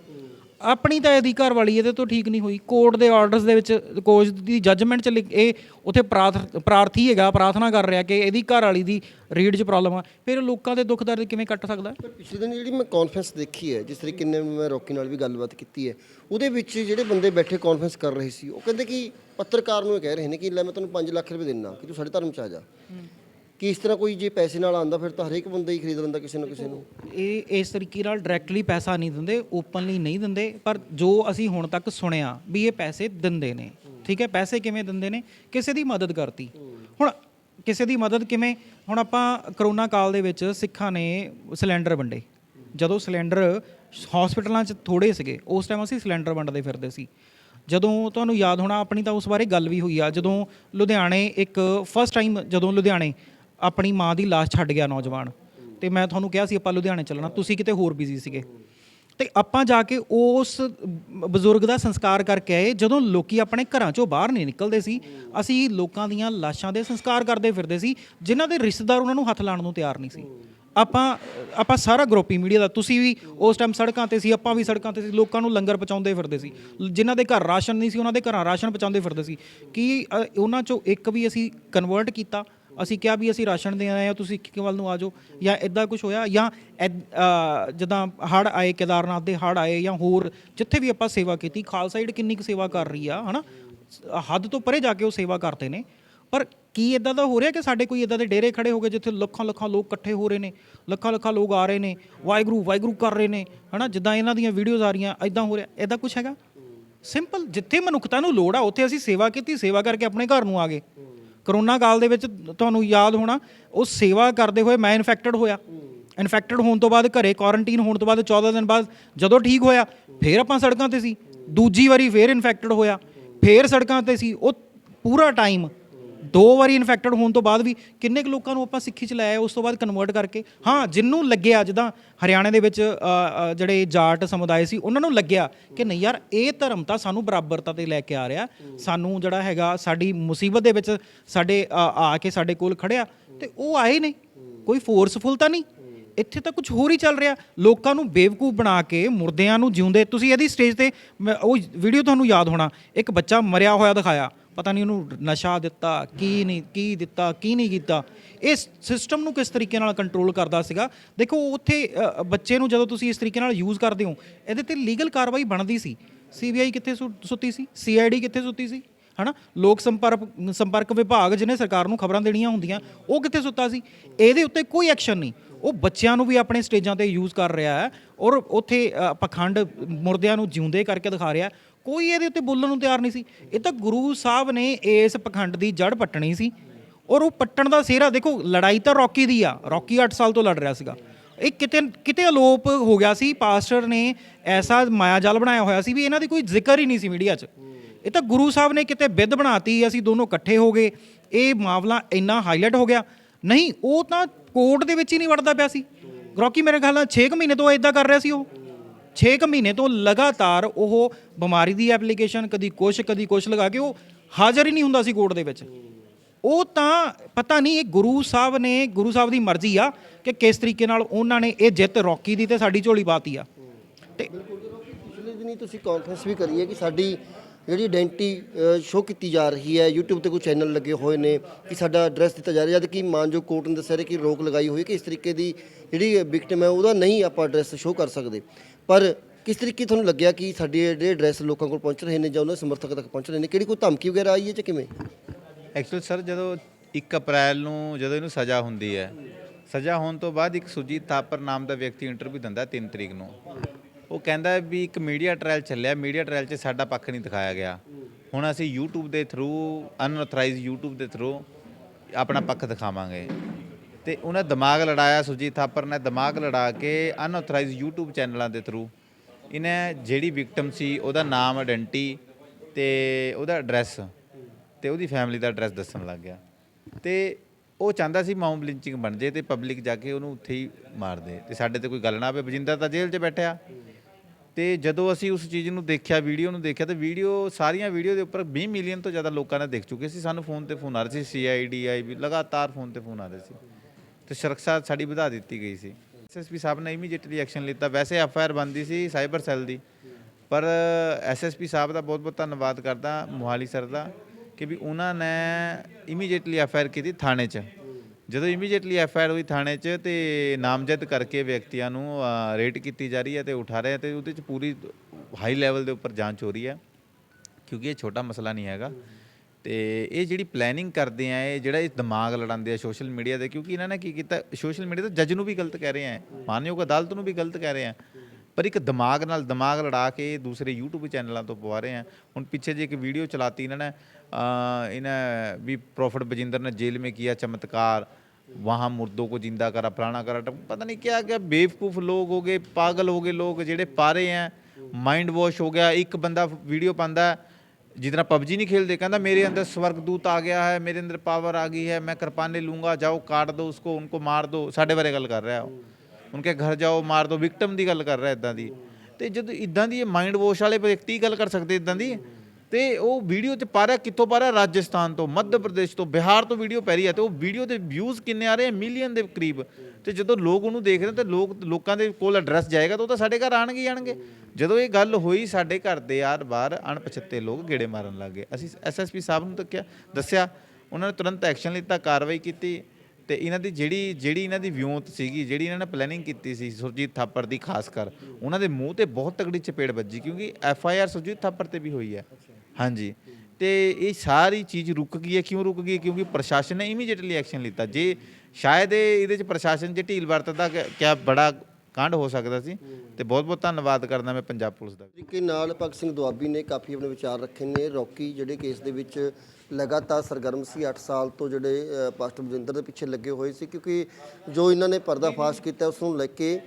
ਆਪਣੀ ਤਾਂ ਇਹਦੀ ਘਰ ਵਾਲੀ ਇਹਦੇ ਤੋਂ ਠੀਕ ਨਹੀਂ ਹੋਈ। ਕੋਰਟ ਦੇ ਆਰਡਰਸ ਦੇ ਵਿੱਚ ਕੋਚ ਦੀ ਜੱਜਮੈਂਟ ਚ ਲਿਖ- ਇਹ ਉਥੇ ਪ੍ਰਾਰਥੀ ਹੈਗਾ, ਪ੍ਰਾਰਥਨਾ ਕਰ ਰਿਹਾ ਕਿ ਇਹਦੀ ਘਰ ਵਾਲੀ ਦੀ ਰੀੜ 'ਚ ਪ੍ਰੋਬਲਮ ਆ। ਫਿਰ ਲੋਕਾਂ ਦੇ ਦੁੱਖ ਦਰਦ ਕਿਵੇਂ ਕੱਟ ਸਕਦਾ? ਪਰ ਪਿਛਲੇ ਦਿਨ ਜਿਹੜੀ ਮੈਂ ਕਾਨਫਰੰਸ ਦੇਖੀ ਹੈ, ਜਿਸ ਤਰੀਕੇ ਨਾਲ ਮੈਂ ਰੋਕੀ ਨਾਲ ਵੀ ਗੱਲਬਾਤ ਕੀਤੀ ਹੈ, ਉਹਦੇ ਵਿੱਚ ਜਿਹੜੇ ਬੰਦੇ ਬੈਠੇ ਕਾਨਫਰੰਸ ਕਰ ਰਹੇ ਸੀ, ਉਹ ਕਹਿੰਦੇ ਕਿ ਪੱਤਰਕਾਰ ਨੂੰ ਇਹ ਕਹਿ ਰਹੇ ਨੇ ਕਿ ਲੈ ਮੈਂ ਤੁਹਾਨੂੰ 5 ਲੱਖ ਰੁਪਏ ਦੇਣਾ ਕਿ ਤੂੰ ਸਾਡੇ ਧਰਮ ਚ ਆ ਜਾ। ਕਿਸ ਤਰ੍ਹਾਂ ਕੋਈ ਜੇ ਪੈਸੇ ਨਾਲ ਆਂਦਾ ਫਿਰ ਤਾਂ ਹਰੇਕ ਬੰਦਾ ਹੀ ਖਰੀਦ ਲੈਂਦਾ ਕਿਸੇ ਨਾ ਕਿਸੇ ਨੂੰ। ਇਹ ਇਸ ਤਰੀਕੇ ਨਾਲ ਡਾਇਰੈਕਟਲੀ ਪੈਸਾ ਨਹੀਂ ਦਿੰਦੇ ਓਪਨਲੀ ਨਹੀਂ ਦਿੰਦੇ, ਪਰ ਜੋ ਅਸੀਂ ਹੁਣ ਤੱਕ ਸੁਣਿਆ ਵੀ ਇਹ ਪੈਸੇ ਦਿੰਦੇ ਨੇ, ਠੀਕ ਹੈ, ਪੈਸੇ ਕਿਵੇਂ ਦਿੰਦੇ ਨੇ? ਕਿਸੇ ਦੀ ਮਦਦ ਕਰਤੀ। ਹੁਣ ਕਿਸੇ ਦੀ ਮਦਦ ਕਿਵੇਂ? ਹੁਣ ਆਪਾਂ ਕਰੋਨਾ ਕਾਲ ਦੇ ਵਿੱਚ ਸਿੱਖਾਂ ਨੇ ਸਿਲੰਡਰ ਵੰਡੇ। ਜਦੋਂ ਸਿਲੰਡਰ ਹਸਪੀਟਲਾਂ 'ਚ ਥੋੜੇ ਸੀਗੇ, ਉਸ ਟਾਈਮ ਅਸੀਂ ਸਿਲੰਡਰ ਵੰਡਦੇ ਫਿਰਦੇ ਸੀ। ਜਦੋਂ ਤੁਹਾਨੂੰ ਯਾਦ ਹੋਣਾ, ਆਪਣੀ ਤਾਂ ਉਸ ਬਾਰੇ ਗੱਲ ਵੀ ਹੋਈ ਆ, ਜਦੋਂ ਲੁਧਿਆਣੇ ਇੱਕ ਫਸਟ ਟਾਈਮ ਜਦੋਂ ਲੁਧਿਆਣੇ ਆਪਣੀ ਮਾਂ ਦੀ ਲਾਸ਼ ਛੱਡ ਗਿਆ ਨੌਜਵਾਨ। ਤੇ ਮੈਂ ਤੁਹਾਨੂੰ ਕਿਹਾ ਸੀ ਆਪਾਂ ਲੁਧਿਆਣੇ ਚੱਲਣਾ, ਤੁਸੀਂ ਕਿਤੇ ਹੋਰ ਬਿਜ਼ੀ ਸੀਗੇ। ਤੇ ਆਪਾਂ ਜਾ ਕੇ ਉਸ ਬਜ਼ੁਰਗ ਦਾ ਸੰਸਕਾਰ ਕਰਕੇ ਆਏ, ਜਦੋਂ ਲੋਕੀ ਆਪਣੇ ਘਰਾਂ ਚੋਂ ਬਾਹਰ ਨਹੀਂ ਨਿਕਲਦੇ ਸੀ, ਅਸੀਂ ਲੋਕਾਂ ਦੀਆਂ ਲਾਸ਼ਾਂ ਦੇ ਸੰਸਕਾਰ ਕਰਦੇ ਫਿਰਦੇ ਸੀ, ਜਿਨ੍ਹਾਂ ਦੇ ਰਿਸ਼ਤੇਦਾਰ ਉਹਨਾਂ ਨੂੰ ਹੱਥ ਲਾਉਣ ਨੂੰ ਤਿਆਰ ਨਹੀਂ ਸੀ। ਆਪਾਂ ਆਪਾਂ ਸਾਰਾ ਗਰੁੱਪ ਹੀ ਮੀਡੀਆ ਦਾ, ਤੁਸੀਂ ਵੀ ਉਸ ਟਾਈਮ ਸੜਕਾਂ ਤੇ ਸੀ, ਆਪਾਂ ਵੀ ਸੜਕਾਂ ਤੇ ਸੀ, ਲੋਕਾਂ ਨੂੰ ਲੰਗਰ ਪਹੁੰਚਾਉਂਦੇ ਫਿਰਦੇ ਸੀ। ਜਿਨ੍ਹਾਂ ਦੇ ਘਰ ਰਾਸ਼ਨ ਨਹੀਂ ਸੀ, ਉਹਨਾਂ ਦੇ ਘਰਾਂ ਰਾਸ਼ਨ ਪਹੁੰਚਾਉਂਦੇ ਫਿਰਦੇ ਸੀ। ਕਿ ਉਹਨਾਂ ਚੋਂ ਇੱਕ ਵੀ ਅਸੀਂ ਕਨਵਰਟ ਕੀਤਾ ਅਸੀਂ ਕਿਹਾ ਵੀ ਅਸੀਂ ਰਾਸ਼ਨ ਦੇਣ ਆਏ ਆ ਤੁਸੀਂ ਕਿੱਕੇ ਵੱਲ ਨੂੰ ਆ ਜਾਓ। ਜਾਂ ਇਦਾਂ ਕੁਝ ਹੋਇਆ, ਜਾਂ ਐਦ- ਜਿੱਦਾਂ ਹੜ ਆਏ, ਕੇਦਾਰਨਾਥ ਦੇ ਹੜ ਆਏ ਜਾਂ ਹੋਰ, ਜਿੱਥੇ ਵੀ ਆਪਾਂ ਸੇਵਾ ਕੀਤੀ, ਖਾਲਸਾ ਏਡ ਕਿੰਨੀ ਕੁ ਸੇਵਾ ਕਰ ਰਹੀ ਆ, ਹਨਾ? ਹੱਦ ਤੋਂ ਪਰੇ ਜਾ ਕੇ ਉਹ ਸੇਵਾ ਕਰਦੇ ਨੇ। ਪਰ ਕੀ ਇਦਾਂ ਦਾ ਹੋ ਰਿਹਾ ਕਿ ਸਾਡੇ ਕੋਈ ਇਦਾਂ ਦੇ ਡੇਰੇ ਖੜੇ ਹੋ ਗਏ, ਜਿੱਥੇ ਲੱਖਾਂ ਲੱਖਾਂ ਲੋਕ ਇਕੱਠੇ ਹੋ ਰਹੇ ਨੇ, ਲੱਖਾਂ ਲੱਖਾਂ ਲੋਕ ਆ ਰਹੇ ਨੇ, ਵਾਹਿਗੁਰੂ ਵਾਹਿਗੁਰੂ ਕਰ ਰਹੇ ਨੇ, ਹਨਾ? ਜਿੱਦਾਂ ਇਹਨਾਂ ਦੀਆਂ ਵੀਡੀਓਜ਼ ਆ ਰਹੀਆਂ ਇਦਾਂ ਹੋ ਰਿਹਾ ਇਦਾਂ ਕੁਝ ਹੈਗਾ? ਸਿੰਪਲ, ਜਿੱਥੇ ਮਨੁੱਖਤਾ ਨੂੰ ਲੋੜ ਆ, ਉੱਥੇ ਅਸੀਂ ਸੇਵਾ ਕੀਤੀ, ਸੇਵਾ ਕਰਕੇ ਆਪਣੇ ਘਰ ਨੂੰ ਆ ਗਏ। ਕਰੋਨਾ ਕਾਲ ਦੇ ਵਿੱਚ ਤੁਹਾਨੂੰ ਯਾਦ ਹੋਣਾ, ਉਹ ਸੇਵਾ ਕਰਦੇ ਹੋਏ ਮੈਂ ਇਨਫੈਕਟਡ ਹੋਇਆ। ਇਨਫੈਕਟਡ ਹੋਣ ਤੋਂ ਬਾਅਦ ਘਰੇ ਕੁਆਰੰਟੀਨ ਹੋਣ ਤੋਂ ਬਾਅਦ 14 ਦਿਨ ਬਾਅਦ ਜਦੋਂ ਠੀਕ ਹੋਇਆ, ਫੇਰ ਆਪਾਂ ਸੜਕਾਂ ਤੇ ਸੀ। ਦੂਜੀ ਵਾਰੀ ਫੇਰ ਇਨਫੈਕਟਡ ਹੋਇਆ। ਫੇਰ ਸੜਕਾਂ ਤੇ ਸੀ। ਉਹ ਪੂਰਾ ਟਾਈਮ ਦੋ ਵਾਰੀ ਇਨਫੈਕਟਡ ਹੋਣ ਤੋਂ ਬਾਅਦ ਵੀ ਕਿੰਨੇ ਕੁ ਲੋਕਾਂ ਨੂੰ ਆਪਾਂ ਸਿੱਖੀ ਚ ਲਾਇਆ ਉਸ ਤੋਂ ਬਾਅਦ ਕਨਵਰਟ ਕਰਕੇ। ਹਾਂ ਜਿੰਨੂੰ ਲੱਗਿਆ ਜਿੱਦਾਂ ਹਰਿਆਣੇ ਦੇ ਵਿੱਚ ਅ, ਅ, ਜਿਹੜੇ ਜਾਟ ਸਮੁਦਾਇ ਸੀ ਉਹਨਾਂ ਨੂੰ ਲੱਗਿਆ ਕਿ ਨਹੀਂ ਯਾਰ ਇਹ ਧਰਮ ਤਾਂ ਸਾਨੂੰ ਬਰਾਬਰਤਾ ਤੇ ਲੈ ਕੇ ਆ ਰਿਹਾ। ਸਾਨੂੰ ਜਿਹੜਾ ਹੈਗਾ ਸਾਡੀ ਮੁਸੀਬਤ ਦੇ ਵਿੱਚ ਸਾਡੇ ਅ, ਆ ਕੇ ਸਾਡੇ ਕੋਲ ਖੜਿਆ ਤੇ ਉਹ ਆਏ ਨੇ ਕੋਈ ਫੋਰਸਫੁਲ ਤਾਂ ਨਹੀਂ। ਇੱਥੇ ਤਾਂ ਕੁਝ ਹੋਰ ਹੀ ਚੱਲ ਰਿਹਾ। ਲੋਕਾਂ ਨੂੰ ਬੇਵਕੂਫ ਬਣਾ ਕੇ ਮੁਰਦਿਆਂ ਨੂੰ ਜਿਉਂਦੇ। ਤੁਸੀਂ ਇਹਦੀ ਸਟੇਜ ਤੇ ਮੈਂ- ਉਹ ਵੀਡੀਓ ਤੁਹਾਨੂੰ ਯਾਦ ਹੋਣਾ। ਇੱਕ ਬੱਚਾ ਮਰਿਆ ਹੋਇਆ ਦਿਖਾਇਆ। ਪਤਾ ਨਹੀਂ ਉਹਨੂੰ ਨਸ਼ਾ ਦਿੱਤਾ ਕੀ ਨਹੀਂ ਕੀ ਦਿੱਤਾ ਕੀ ਨਹੀਂ ਕੀਤਾ। ਇਸ ਸਿਸਟਮ ਨੂੰ ਕਿਸ ਤਰੀਕੇ ਨਾਲ ਕੰਟਰੋਲ ਕਰਦਾ ਸੀਗਾ? ਦੇਖੋ ਉੱਥੇ ਬੱਚੇ ਨੂੰ ਜਦੋਂ ਤੁਸੀਂ ਇਸ ਤਰੀਕੇ ਨਾਲ ਯੂਜ਼ ਕਰਦੇ ਹੋ ਇਹਦੇ ਤੇ ਲੀਗਲ ਕਾਰਵਾਈ ਬਣਦੀ ਸੀ। ਸੀਬੀਆਈ ਕਿੱਥੇ ਸੁ- ਸੁੱਤੀ ਸੀ? ਸੀਆਈਡੀ ਕਿੱਥੇ ਸੁੱਤੀ ਸੀ? ਹਨਾ? ਲੋਕ ਸੰਪਰਕ ਸੰਪਰਕ ਵਿਭਾਗ ਜਿਹਨੇ ਸਰਕਾਰ ਨੂੰ ਖਬਰਾਂ ਦੇਣੀਆਂ ਹੁੰਦੀਆਂ ਉਹ ਕਿੱਥੇ ਸੁੱਤਾ ਸੀ? ਇਹਦੇ ਉੱਤੇ ਕੋਈ ਐਕਸ਼ਨ ਨਹੀਂ। ਉਹ ਬੱਚਿਆਂ ਨੂੰ ਵੀ ਆਪਣੇ ਸਟੇਜਾਂ ਤੇ ਯੂਜ਼ ਕਰ ਰਿਹਾ ਹੈ ਔਰ ਉੱਥੇ ਅ, ਪਖੰਡ ਮੁਰਦਿਆਂ ਨੂੰ ਜਿਉਂਦੇ ਕਰਕੇ ਦਿਖਾ ਰਿਹਾ ਕੋਈ ਇਹਦੇ ਉੱਤੇ ਬੋਲਣ ਨੂੰ ਤਿਆਰ ਨਹੀਂ ਸੀ। ਇਹ ਤਾਂ ਗੁਰੂ ਸਾਹਿਬ ਨੇ ਇਸ ਪਖੰਡ ਦੀ ਜੜ ਪੱਟਣੀ ਸੀ ਔਰ ਉਹ ਪੱਟਣ ਦਾ ਸਿਹਰਾ ਦੇਖੋ, ਲੜਾਈ ਤਾਂ ਰੌਕੀ ਦੀ ਆ, ਰੌਕੀ 8 ਸਾਲ ਤੋਂ ਲੜ ਰਿਹਾ ਸੀਗਾ। ਇਹ ਕਿਤੇ ਕਿਤੇ ਅਲੋਪ ਹੋ ਗਿਆ ਸੀ, ਪਾਸਟਰ ਨੇ ਐਸਾ ਮਾਇਆ ਬਣਾਇਆ ਹੋਇਆ ਸੀ ਵੀ ਇਹਨਾਂ ਦੀ ਕੋਈ ਜ਼ਿਕਰ ਹੀ ਨਹੀਂ ਸੀ ਮੀਡੀਆ 'ਚ। ਇਹ ਤਾਂ ਗੁਰੂ ਸਾਹਿਬ ਨੇ ਕਿਤੇ ਬਿੱਦ ਬਣਾਤੀ, ਅਸੀਂ ਦੋਨੋਂ ਇਕੱਠੇ ਹੋ ਗਏ, ਇਹ ਮਾਮਲਾ ਇੰਨਾ ਹਾਈਲਾਈਟ ਹੋ ਗਿਆ। ਨਹੀਂ, ਉਹ ਤਾਂ ਕੋਰਟ ਦੇ ਵਿੱਚ ਹੀ ਨਹੀਂ ਵੜਦਾ ਪਿਆ ਸੀ। ਰੌਕੀ ਮੇਰੇ ਖਿਆਲ ਨਾਲ 6 ਮਹੀਨੇ ਤੋਂ ਇਦਾਂ ਕਰ ਰਿਹਾ ਸੀ ਉਹ। 6 ਮਹੀਨੇ ਤੋਂ ਲਗਾਤਾਰ ਉਹ ਬਿਮਾਰੀ ਦੀ ਐਪਲੀਕੇਸ਼ਨ ਕਦੀ ਕੁਛ ਕਦੀ ਕੁਛ ਲਗਾ ਕੇ ਉਹ ਹਾਜ਼ਰ ਹੀ ਨਹੀਂ ਹੁੰਦਾ ਸੀ ਕੋਰਟ ਦੇ ਵਿੱਚ। ਉਹ ਤਾਂ ਪਤਾ ਨਹੀਂ ਇਹ ਗੁਰੂ ਸਾਹਿਬ ਨੇ, ਗੁਰੂ ਸਾਹਿਬ ਦੀ ਮਰਜ਼ੀ ਆ ਕਿ ਕਿਸ ਤਰੀਕੇ ਨਾਲ ਉਹਨਾਂ ਨੇ ਇਹ ਜਿੱਤ ਰੌਕੀ ਦੀ ਤੇ ਸਾਡੀ ਝੋਲੀ ਪਾਤੀ ਆ। ਤੇ ਪਿਛਲੇ ਦਿਨੀ ਤੁਸੀਂ ਕਾਨਫਰੰਸ ਵੀ ਕਰੀ ਹੈ ਕਿ ਸਾਡੀ ਜਿਹੜੀ ਆਇਡੈਂਟੀ ਸ਼ੋ ਕੀਤੀ ਜਾ ਰਹੀ ਹੈ, YouTube ਤੇ ਕੋਈ ਚੈਨਲ ਲੱਗੇ ਹੋਏ ਨੇ ਕਿ ਸਾਡਾ ਐਡਰੈਸ ਦਿੱਤਾ ਜਾ ਰਿਹਾ, ਜਦ ਕਿ ਮਾਨਜੋ ਕੋਰਟ ਨੇ ਦੱਸਿਆ ਰਿਹਾ ਕਿ ਰੋਕ ਲਗਾਈ ਹੋਈ ਕਿ ਇਸ ਤਰੀਕੇ ਦੀ ਜਿਹੜੀ ਵਿਕਟਮ ਹੈ, ਉਹਦਾ ਨਹੀਂ ਆਪਾਂ ਐਡਰੈਸ ਸ਼ੋ ਕਰ ਸਕਦੇ। ਪਰ ਕਿਸ ਤਰੀਕੇ ਤੁਹਾਨੂੰ ਲੱਗਿਆ ਕਿ ਸਾਡੇ ਜਿਹੜੇ ਐਡਰੈਸ ਲੋਕਾਂ ਕੋਲ ਪਹੁੰਚ ਰਹੇ ਨੇ ਜਾਂ ਉਹਨਾਂ ਦੇ ਸਮਰਥਕ ਤੱਕ ਪਹੁੰਚ ਰਹੇ ਨੇ, ਕਿਹੜੀ ਕੋਈ ਧਮਕੀ ਵਗੈਰਾ ਆਈ ਹੈ ਜਾਂ ਕਿਵੇਂ? ਐਕਚੁਅਲ ਸਰ ਜਦੋਂ 1 ਅਪ੍ਰੈਲ ਨੂੰ ਜਦੋਂ ਇਹਨੂੰ ਸਜ਼ਾ ਹੁੰਦੀ ਹੈ, ਸਜ਼ਾ ਹੋਣ ਤੋਂ ਬਾਅਦ ਇੱਕ ਸੁਜੀਤ ਥਾਪਰ ਨਾਮ ਦਾ ਵਿਅਕਤੀ ਇੰਟਰਵਿਊ ਦਿੰਦਾ 3 ਤਰੀਕ ਨੂੰ। ਉਹ ਕਹਿੰਦਾ ਵੀ ਇੱਕ ਮੀਡੀਆ ਟ੍ਰਾਇਲ ਚੱਲਿਆ ਮੀਡੀਆ ਟ੍ਰਾਇਲ 'ਚ ਸਾਡਾ ਪੱਖ ਨਹੀਂ ਦਿਖਾਇਆ ਗਿਆ। ਹੁਣ ਅਸੀਂ YouTube ਦੇ ਥਰੂ ਅਨਆਥੋਰਾਈਜ਼ YouTube ਦੇ ਥਰੂ ਆਪਣਾ ਪੱਖ ਦਿਖਾਵਾਂਗੇ। ਤੇ ਉਹਨਾਂ ਦਿਮਾਗ ਲੜਾਇਆ ਸੁਜੀਤ ਥਾਪਰ ਨੇ, ਦਿਮਾਗ ਲੜਾ ਕੇ ਅਨਆਥੋਰਾਈਜ਼ YouTube ਚੈਨਲਾਂ ਦੇ ਥਰੂ ਇਹਨੇ ਜਿਹੜੀ ਵਿਕਟਮ ਸੀ, ਉਹਦਾ ਨਾਮ ਆਇਡੈਂਟੀ ਤੇ ਉਹਦਾ ਐਡਰੈਸ ਤੇ ਉਹਦੀ ਫੈਮਿਲੀ ਦਾ ਐਡਰੈਸ ਦੱਸਣ ਲੱਗ ਗਿਆ। ਤੇ ਉਹ ਚਾਹੁੰਦਾ ਸੀ ਮਾਊਂਟ ਲਿੰਚਿੰਗ ਬਣ ਜੇ ਤੇ ਪਬਲਿਕ ਜਾ ਕੇ ਉਹਨੂੰ ਉੱਥੇ ਹੀ ਮਾਰ ਦੇ। ਤੇ ਸਾਡੇ ਤੇ ਕੋਈ ਗੱਲ ਨਾ ਆਵੇ, ਬਜਿੰਦਰ ਤਾਂ ਜੇਲ੍ਹ 'ਚ ਬੈਠਿਆ। ਤੇ ਜਦੋਂ ਅਸੀਂ ਉਸ ਚੀਜ਼ ਨੂੰ ਦੇਖਿਆ ਵੀਡੀਓ ਨੂੰ ਦੇਖਿਆ, ਤੇ ਵੀਡੀਓ ਸਾਰੀਆਂ ਵੀਡੀਓ ਦੇ ਉੱਪਰ 20 ਮਿਲੀਅਨ ਤੋਂ ਜ਼ਿਆਦਾ ਲੋਕਾਂ ਨੇ ਦੇਖ ਚੁੱਕੇ ਸੀ। ਸਾਨੂੰ ਫੋਨ ਤੇ ਫੋਨ ਆ ਰਹੇ ਸੀ ਸੀਆਈਡੀ ਆਈਬੀ ਲਗਾਤਾਰ ਫੋਨ ਤੇ ਫੋਨ ਆ ਰਹੇ ਸੀ। ਤੇ ਸੁਰੱਖਿਆ ਸਾਡੀ ਵਧਾ ਦਿੱਤੀ ਗਈ ਸੀ। ਐਸਐਸਪੀ ਸਾਹਿਬ ਨੇ ਇਮੀਡੀਏਟਲੀ ਐਕਸ਼ਨ ਲਿੱਤਾ। ਵੈਸੇ ਐਫਆਈਆਰ ਬੰਦੀ ਸੀ ਸਾਈਬਰ ਸੈੱਲ ਦੀ, ਪਰ ਐਸਐਸਪੀ ਸਾਹਿਬ ਦਾ ਬਹੁਤ ਬਹੁਤ ਧੰਨਵਾਦ ਕਰਦਾ, ਮੋਹਾਲੀ ਸਰ ਦਾ, ਕਿ ਵੀ ਉਹਨਾਂ ਨੇ ਇਮੀਡੀਏਟਲੀ ਐਫਆਈਆਰ ਕੀਤੀ ਥਾਣੇ 'ਚ। ਜਦੋਂ ਇਮੀਡੀਏਟਲੀ ਐਫ ਆਈ ਆਰ ਹੋਈ ਥਾਣੇ 'ਚ ਤੇ ਨਾਮਜ਼ਦ ਕਰਕੇ ਵਿਅਕਤੀਆਂ ਨੂੰ ਰੇਟ ਕੀਤੀ ਜਾ ਰਹੀ ਹੈ ਤੇ ਉਠਾ ਰਹੇ ਤੇ ਉਹਦੇ 'ਚ ਪੂਰੀ ਹਾਈ ਲੈਵਲ ਦੇ ਉੱਪਰ ਜਾਂਚ ਹੋ ਰਹੀ ਹੈ ਕਿਉਂਕਿ ਇਹ ਛੋਟਾ ਮਸਲਾ ਨਹੀਂ ਹੈਗਾ ਤੇ ਇਹ ਜਿਹੜੀ ਪਲੈਨਿੰਗ ਕਰਦੇ ਆ, ਇਹ ਜਿਹੜਾ ਇਹ ਦਿਮਾਗ ਲੜਾਉਂਦੇ ਆ ਸੋਸ਼ਲ ਮੀਡੀਆ ਦੇ ਕਿਉਂਕਿ ਇਹਨਾਂ ਨੇ ਕੀ ਕੀਤਾ ਸੋਸ਼ਲ ਮੀਡੀਆ ਤੇ ਜੱਜ ਨੂੰ ਵੀ ਗਲਤ ਕਹਿ ਰਹੇ ਆ, ਮਾਨਯੋਗ ਅਦਾਲਤ ਨੂੰ ਵੀ ਗਲਤ ਕਹਿ ਰਹੇ ਆ, ਪਰ ਇੱਕ ਦਿਮਾਗ ਨਾਲ ਦਿਮਾਗ ਲੜਾ ਕੇ ਦੂਸਰੇ YouTube ਚੈਨਲਾਂ ਤੋਂ ਪਵਾ ਰਹੇ ਆ। ਹੁਣ ਪਿੱਛੇ ਜੇ ਇੱਕ ਵੀਡੀਓ ਚਲਾਤੀ ਇਹਨਾਂ ਨੇ ਇਹਨਾਂ ਵੀ ਪ੍ਰੋਫਟ ਬਜਿੰਦਰ ਨੇ ਜੇਲ੍ਹ ਮੇ ਕੀਆ ਚਮਤਕਾਰ वहाँ मुर्दों को जिंदा करा फलाना करा टम- पता नहीं क्या क्या बेवकूफ़ लोग हो गए पागल हो गए लोग ਜਿਹੜੇ ਪਾ ਰਹੇ ਆ ਮਾਈਂਡ ਵਾਸ਼ ਹੋ ਗਿਆ ਇੱਕ ਬੰਦਾ ਵੀਡੀਓ ਪਾਉਂਦਾ जितना पबजी नहीं खेलते कहता मेरे अंदर स्वर्ग दूत आ गया है मेरे अंदर पावर आ गई है मैं कृपाने लूंगा जाओ काट दो उसको उनको मार दो ਸਾਡੇ ਬਾਰੇ ਗੱਲ ਕਰ ਰਿਹਾ ਉਹ ਉਨਕੇ ਘਰ ਜਾਓ ਮਾਰ ਦੋ ਵਿਕਟਮ ਦੀ ਗੱਲ ਕਰ ਰਿਹਾ ਇਦਾਂ ਦੀ ਤੇ ਜਦੋਂ ਇਦਾਂ ਦੀ ਮਾਈਂਡ ਵਾਸ਼ ਵਾਲੇ ਵਿਅਕਤੀ ਗੱਲ ਕਰ ਸਕਦੇ ਇਦਾਂ ਦੀ ਤੇ ਉਹ ਵੀਡੀਓ ਚ ਪਾ ਰਿਹਾ ਕਿੱਥੋਂ ਪਾ ਰਿਹਾ? ਰਾਜਸਥਾਨ ਤੋਂ, ਮੱਧ ਪ੍ਰਦੇਸ਼ ਤੋਂ, ਬਿਹਾਰ ਤੋਂ ਵੀਡੀਓ ਪੈ ਰਹੀ ਹੈ ਤੇ ਉਹ ਵੀਡੀਓ ਦੇ ਵਿਊਜ਼ ਕਿੰਨੇ ਆ ਰਹੇ ਮਿਲੀਅਨ ਦੇ ਕਰੀਬ। ਤੇ ਜਦੋਂ ਲੋਕ ਉਹਨੂੰ ਦੇਖ ਰਹੇ ਤੇ ਲੋਕ, ਲੋਕਾਂ ਦੇ ਕੋਲ ਐਡਰੈਸ ਜਾਏਗਾ ਤਾਂ ਉਹ ਤਾਂ ਸਾਡੇ ਘਰ ਆਣਗੇ ਹੀ ਆਣਗੇ ਜਦੋਂ ਇਹ ਗੱਲ ਹੋਈ ਸਾਡੇ ਘਰ ਦੇ ਯਾਰ ਬਾਹਰ, ਅਣਪਛਾਤੇ ਲੋਕ ਗੇੜੇ ਮਾਰਨ ਲੱਗੇ ਅਸੀਂ ਐਸਐਸਪੀ ਸਾਹਿਬ ਨੂੰ ਤਾਂ ਦੱਸਿਆ, ਉਹਨਾਂ ਨੇ ਤੁਰੰਤ ਐਕਸ਼ਨ ਲਿੱਤਾ ਕਾਰਵਾਈ ਕੀਤੀ ਤੇ ਇਹਨਾਂ ਦੀ ਜਿਹੜੀ ਜਿਹੜੀ ਇਹਨਾਂ ਦੀ ਵਿਉਂਤ ਸੀਗੀ, ਜਿਹੜੀ ਇਹਨਾਂ ਨੇ ਪਲੈਨਿੰਗ ਕੀਤੀ ਸੀ ਸੁਰਜੀਤ ਥਾਪਰ ਦੀ ਖਾਸ ਕਰ, ਉਹਨਾਂ ਦੇ ਮੂੰਹ ਤੇ ਬਹੁਤ ਤਗੜੀ ਚਪੇੜ ਵੱਜੀ ਕਿਉਂਕਿ F I R Surjit Thapar ਤੇ ਵੀ ਹੋਈ ਹੈ। ਹਾਂਜੀ। ਤੇ ਇਹ ਸਾਰੀ ਚੀਜ਼ ਰੁਕ ਗਈ ਹੈ। ਕਿਉਂ ਰੁਕ ਗਈ ਕਿਉਂਕਿ ਪ੍ਰਸ਼ਾਸਨ ਨੇ ਇਮੀਡੀਏਟਲੀ ਐਕਸ਼ਨ ਲਿੱਤਾ। ਜੇ ਸ਼ਾਇਦ ਇਹ ਇਹਦੇ ਚ ਪ੍ਰਸ਼ਾਸਨ ਜੇ ਢੀਲ ਵਰਤਦਾ ਕਿ- ਕਿਆ ਬੜਾ ਕਾਂਡ ਹੋ ਸਕਦਾ ਸੀ। ਤੇ ਬਹੁਤ ਬਹੁਤ ਧੰਨਵਾਦ ਕਰਦਾ ਮੈਂ ਪੰਜਾਬ ਪੁਲਿਸ ਦਾ। ਤਰੀਕੇ ਨਾਲ ਭਗਤ ਸਿੰਘ ਦੁਆਬੀ ਨੇ ਕਾਫੀ ਆਪਣੇ ਵਿਚਾਰ ਰੱਖੇ ਨੇ। ਰੌਕੀ ਜਿਹੜੇ ਕੇਸ ਦੇ ਵਿੱਚ ਲਗਾਤਾਰ ਸਰਗਰਮ ਸੀ। 8 ਸਾਲ ਤੋਂ ਜਿਹੜੇ ਅ, ਪਾਸਟਰ ਬਲਜਿੰਦਰ ਦੇ ਪਿੱਛੇ ਲੱਗੇ ਹੋਏ ਸੀ। ਕਿਉਂਕਿ ਜੋ ਇਹਨਾਂ ਨੇ ਪਰਦਾਫਾਸ਼ ਕੀਤਾ ਉਸ ਨੂੰ ਲੈ ਕੇ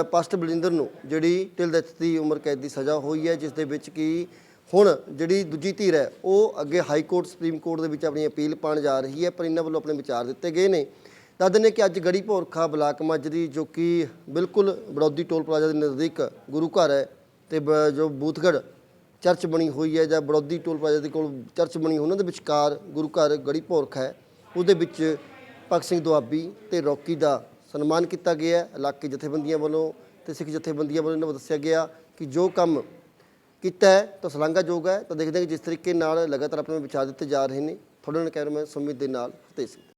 ਅ, ਪਾਸਟਰ ਬਲਜਿੰਦਰ ਨੂੰ ਜਿਹੜੀ ਟਿਲ ਡੈਥ ਦੀ ਉਮਰ ਕੈਦ ਦੀ ਸਜ਼ਾ ਹੋਈ ਹੈ ਜਿਸ ਦੇ ਵਿੱਚ ਕਿ ਹੁਣ ਜਿਹੜੀ ਦੂਜੀ ਧਿਰ ਹੈ, ਉਹ ਅੱਗੇ ਹਾਈ ਕੋਰਟ ਸੁਪਰੀਮ ਕੋਰਟ ਦੇ ਵਿੱਚ ਆਪਣੀ ਅਪੀਲ ਪਾਣ ਜਾ ਰਹੀ ਹੈ, ਪਰ ਇਹਨਾਂ ਵੱਲੋਂ ਆਪਣੇ ਵਿਚਾਰ ਦਿੱਤੇ ਗਏ ਨੇ। ਦੱਸ ਦਿੰਦੇ ਕਿ ਅੱਜ ਗੜੀ ਭੋਰਖਾ ਬਲਾਕ ਮਾਜਰੀ, ਜੋ ਕਿ ਬਿਲਕੁਲ ਬੜੌਦੀ ਟੋਲ ਪਲਾਜ਼ਾ ਦੇ ਨਜ਼ਦੀਕ ਗੁਰੂ ਘਰ ਹੈ, ਤੇ ਬ- ਜੋ ਬੂਥਗੜ ਚਰਚ ਬਣੀ ਹੋਈ ਹੈ ਜਾਂ ਬੜੌਦੀ ਟੋਲ ਪਲਾਜ਼ਾ ਦੇ ਕੋਲ ਚਰਚ ਬਣੀ, ਉਹਨਾਂ ਦੇ ਵਿਚਕਾਰ ਗੁਰੂ ਘਰ ਗੜੀ ਭੋਰਖਾ ਹੈ। ਉਹਦੇ ਵਿੱਚ ਭਗਤ ਸਿੰਘ ਦੁਆਬੀ ਤੇ ਰੌਕੀ ਦਾ ਸਨਮਾਨ ਕੀਤਾ ਗਿਆ ਇਲਾਕੇ ਜਥੇਬੰਦੀਆਂ ਵੱਲੋਂ ਤੇ ਸਿੱਖ ਜਥੇਬੰਦੀਆਂ ਵੱਲੋਂ ਇਹਨਾਂ ਨੂੰ ਦੱਸਿਆ ਗਿਆ ਕਿ ਜੋ ਕੰਮ ਕੀਤਾ ਹੈ, ਤਾਂ ਸ਼ਲਾਘਾਯੋਗ ਹੈ। ਤਾਂ ਦੇਖਦੇ ਹਾਂ ਕਿ ਜਿਸ ਤਰੀਕੇ ਨਾਲ ਲਗਾਤਾਰ ਆਪਣੇ ਵਿਚਾਰ ਦਿੱਤੇ ਜਾ ਰਹੇ ਨੇ। ਤੁਹਾਡੇ ਨਾਲ ਕੈਮਰਾਮੈਨ ਸੁਮਿਤ ਦੇ ਨਾਲ, ਫਤਿਹ ਸਿੰਘ।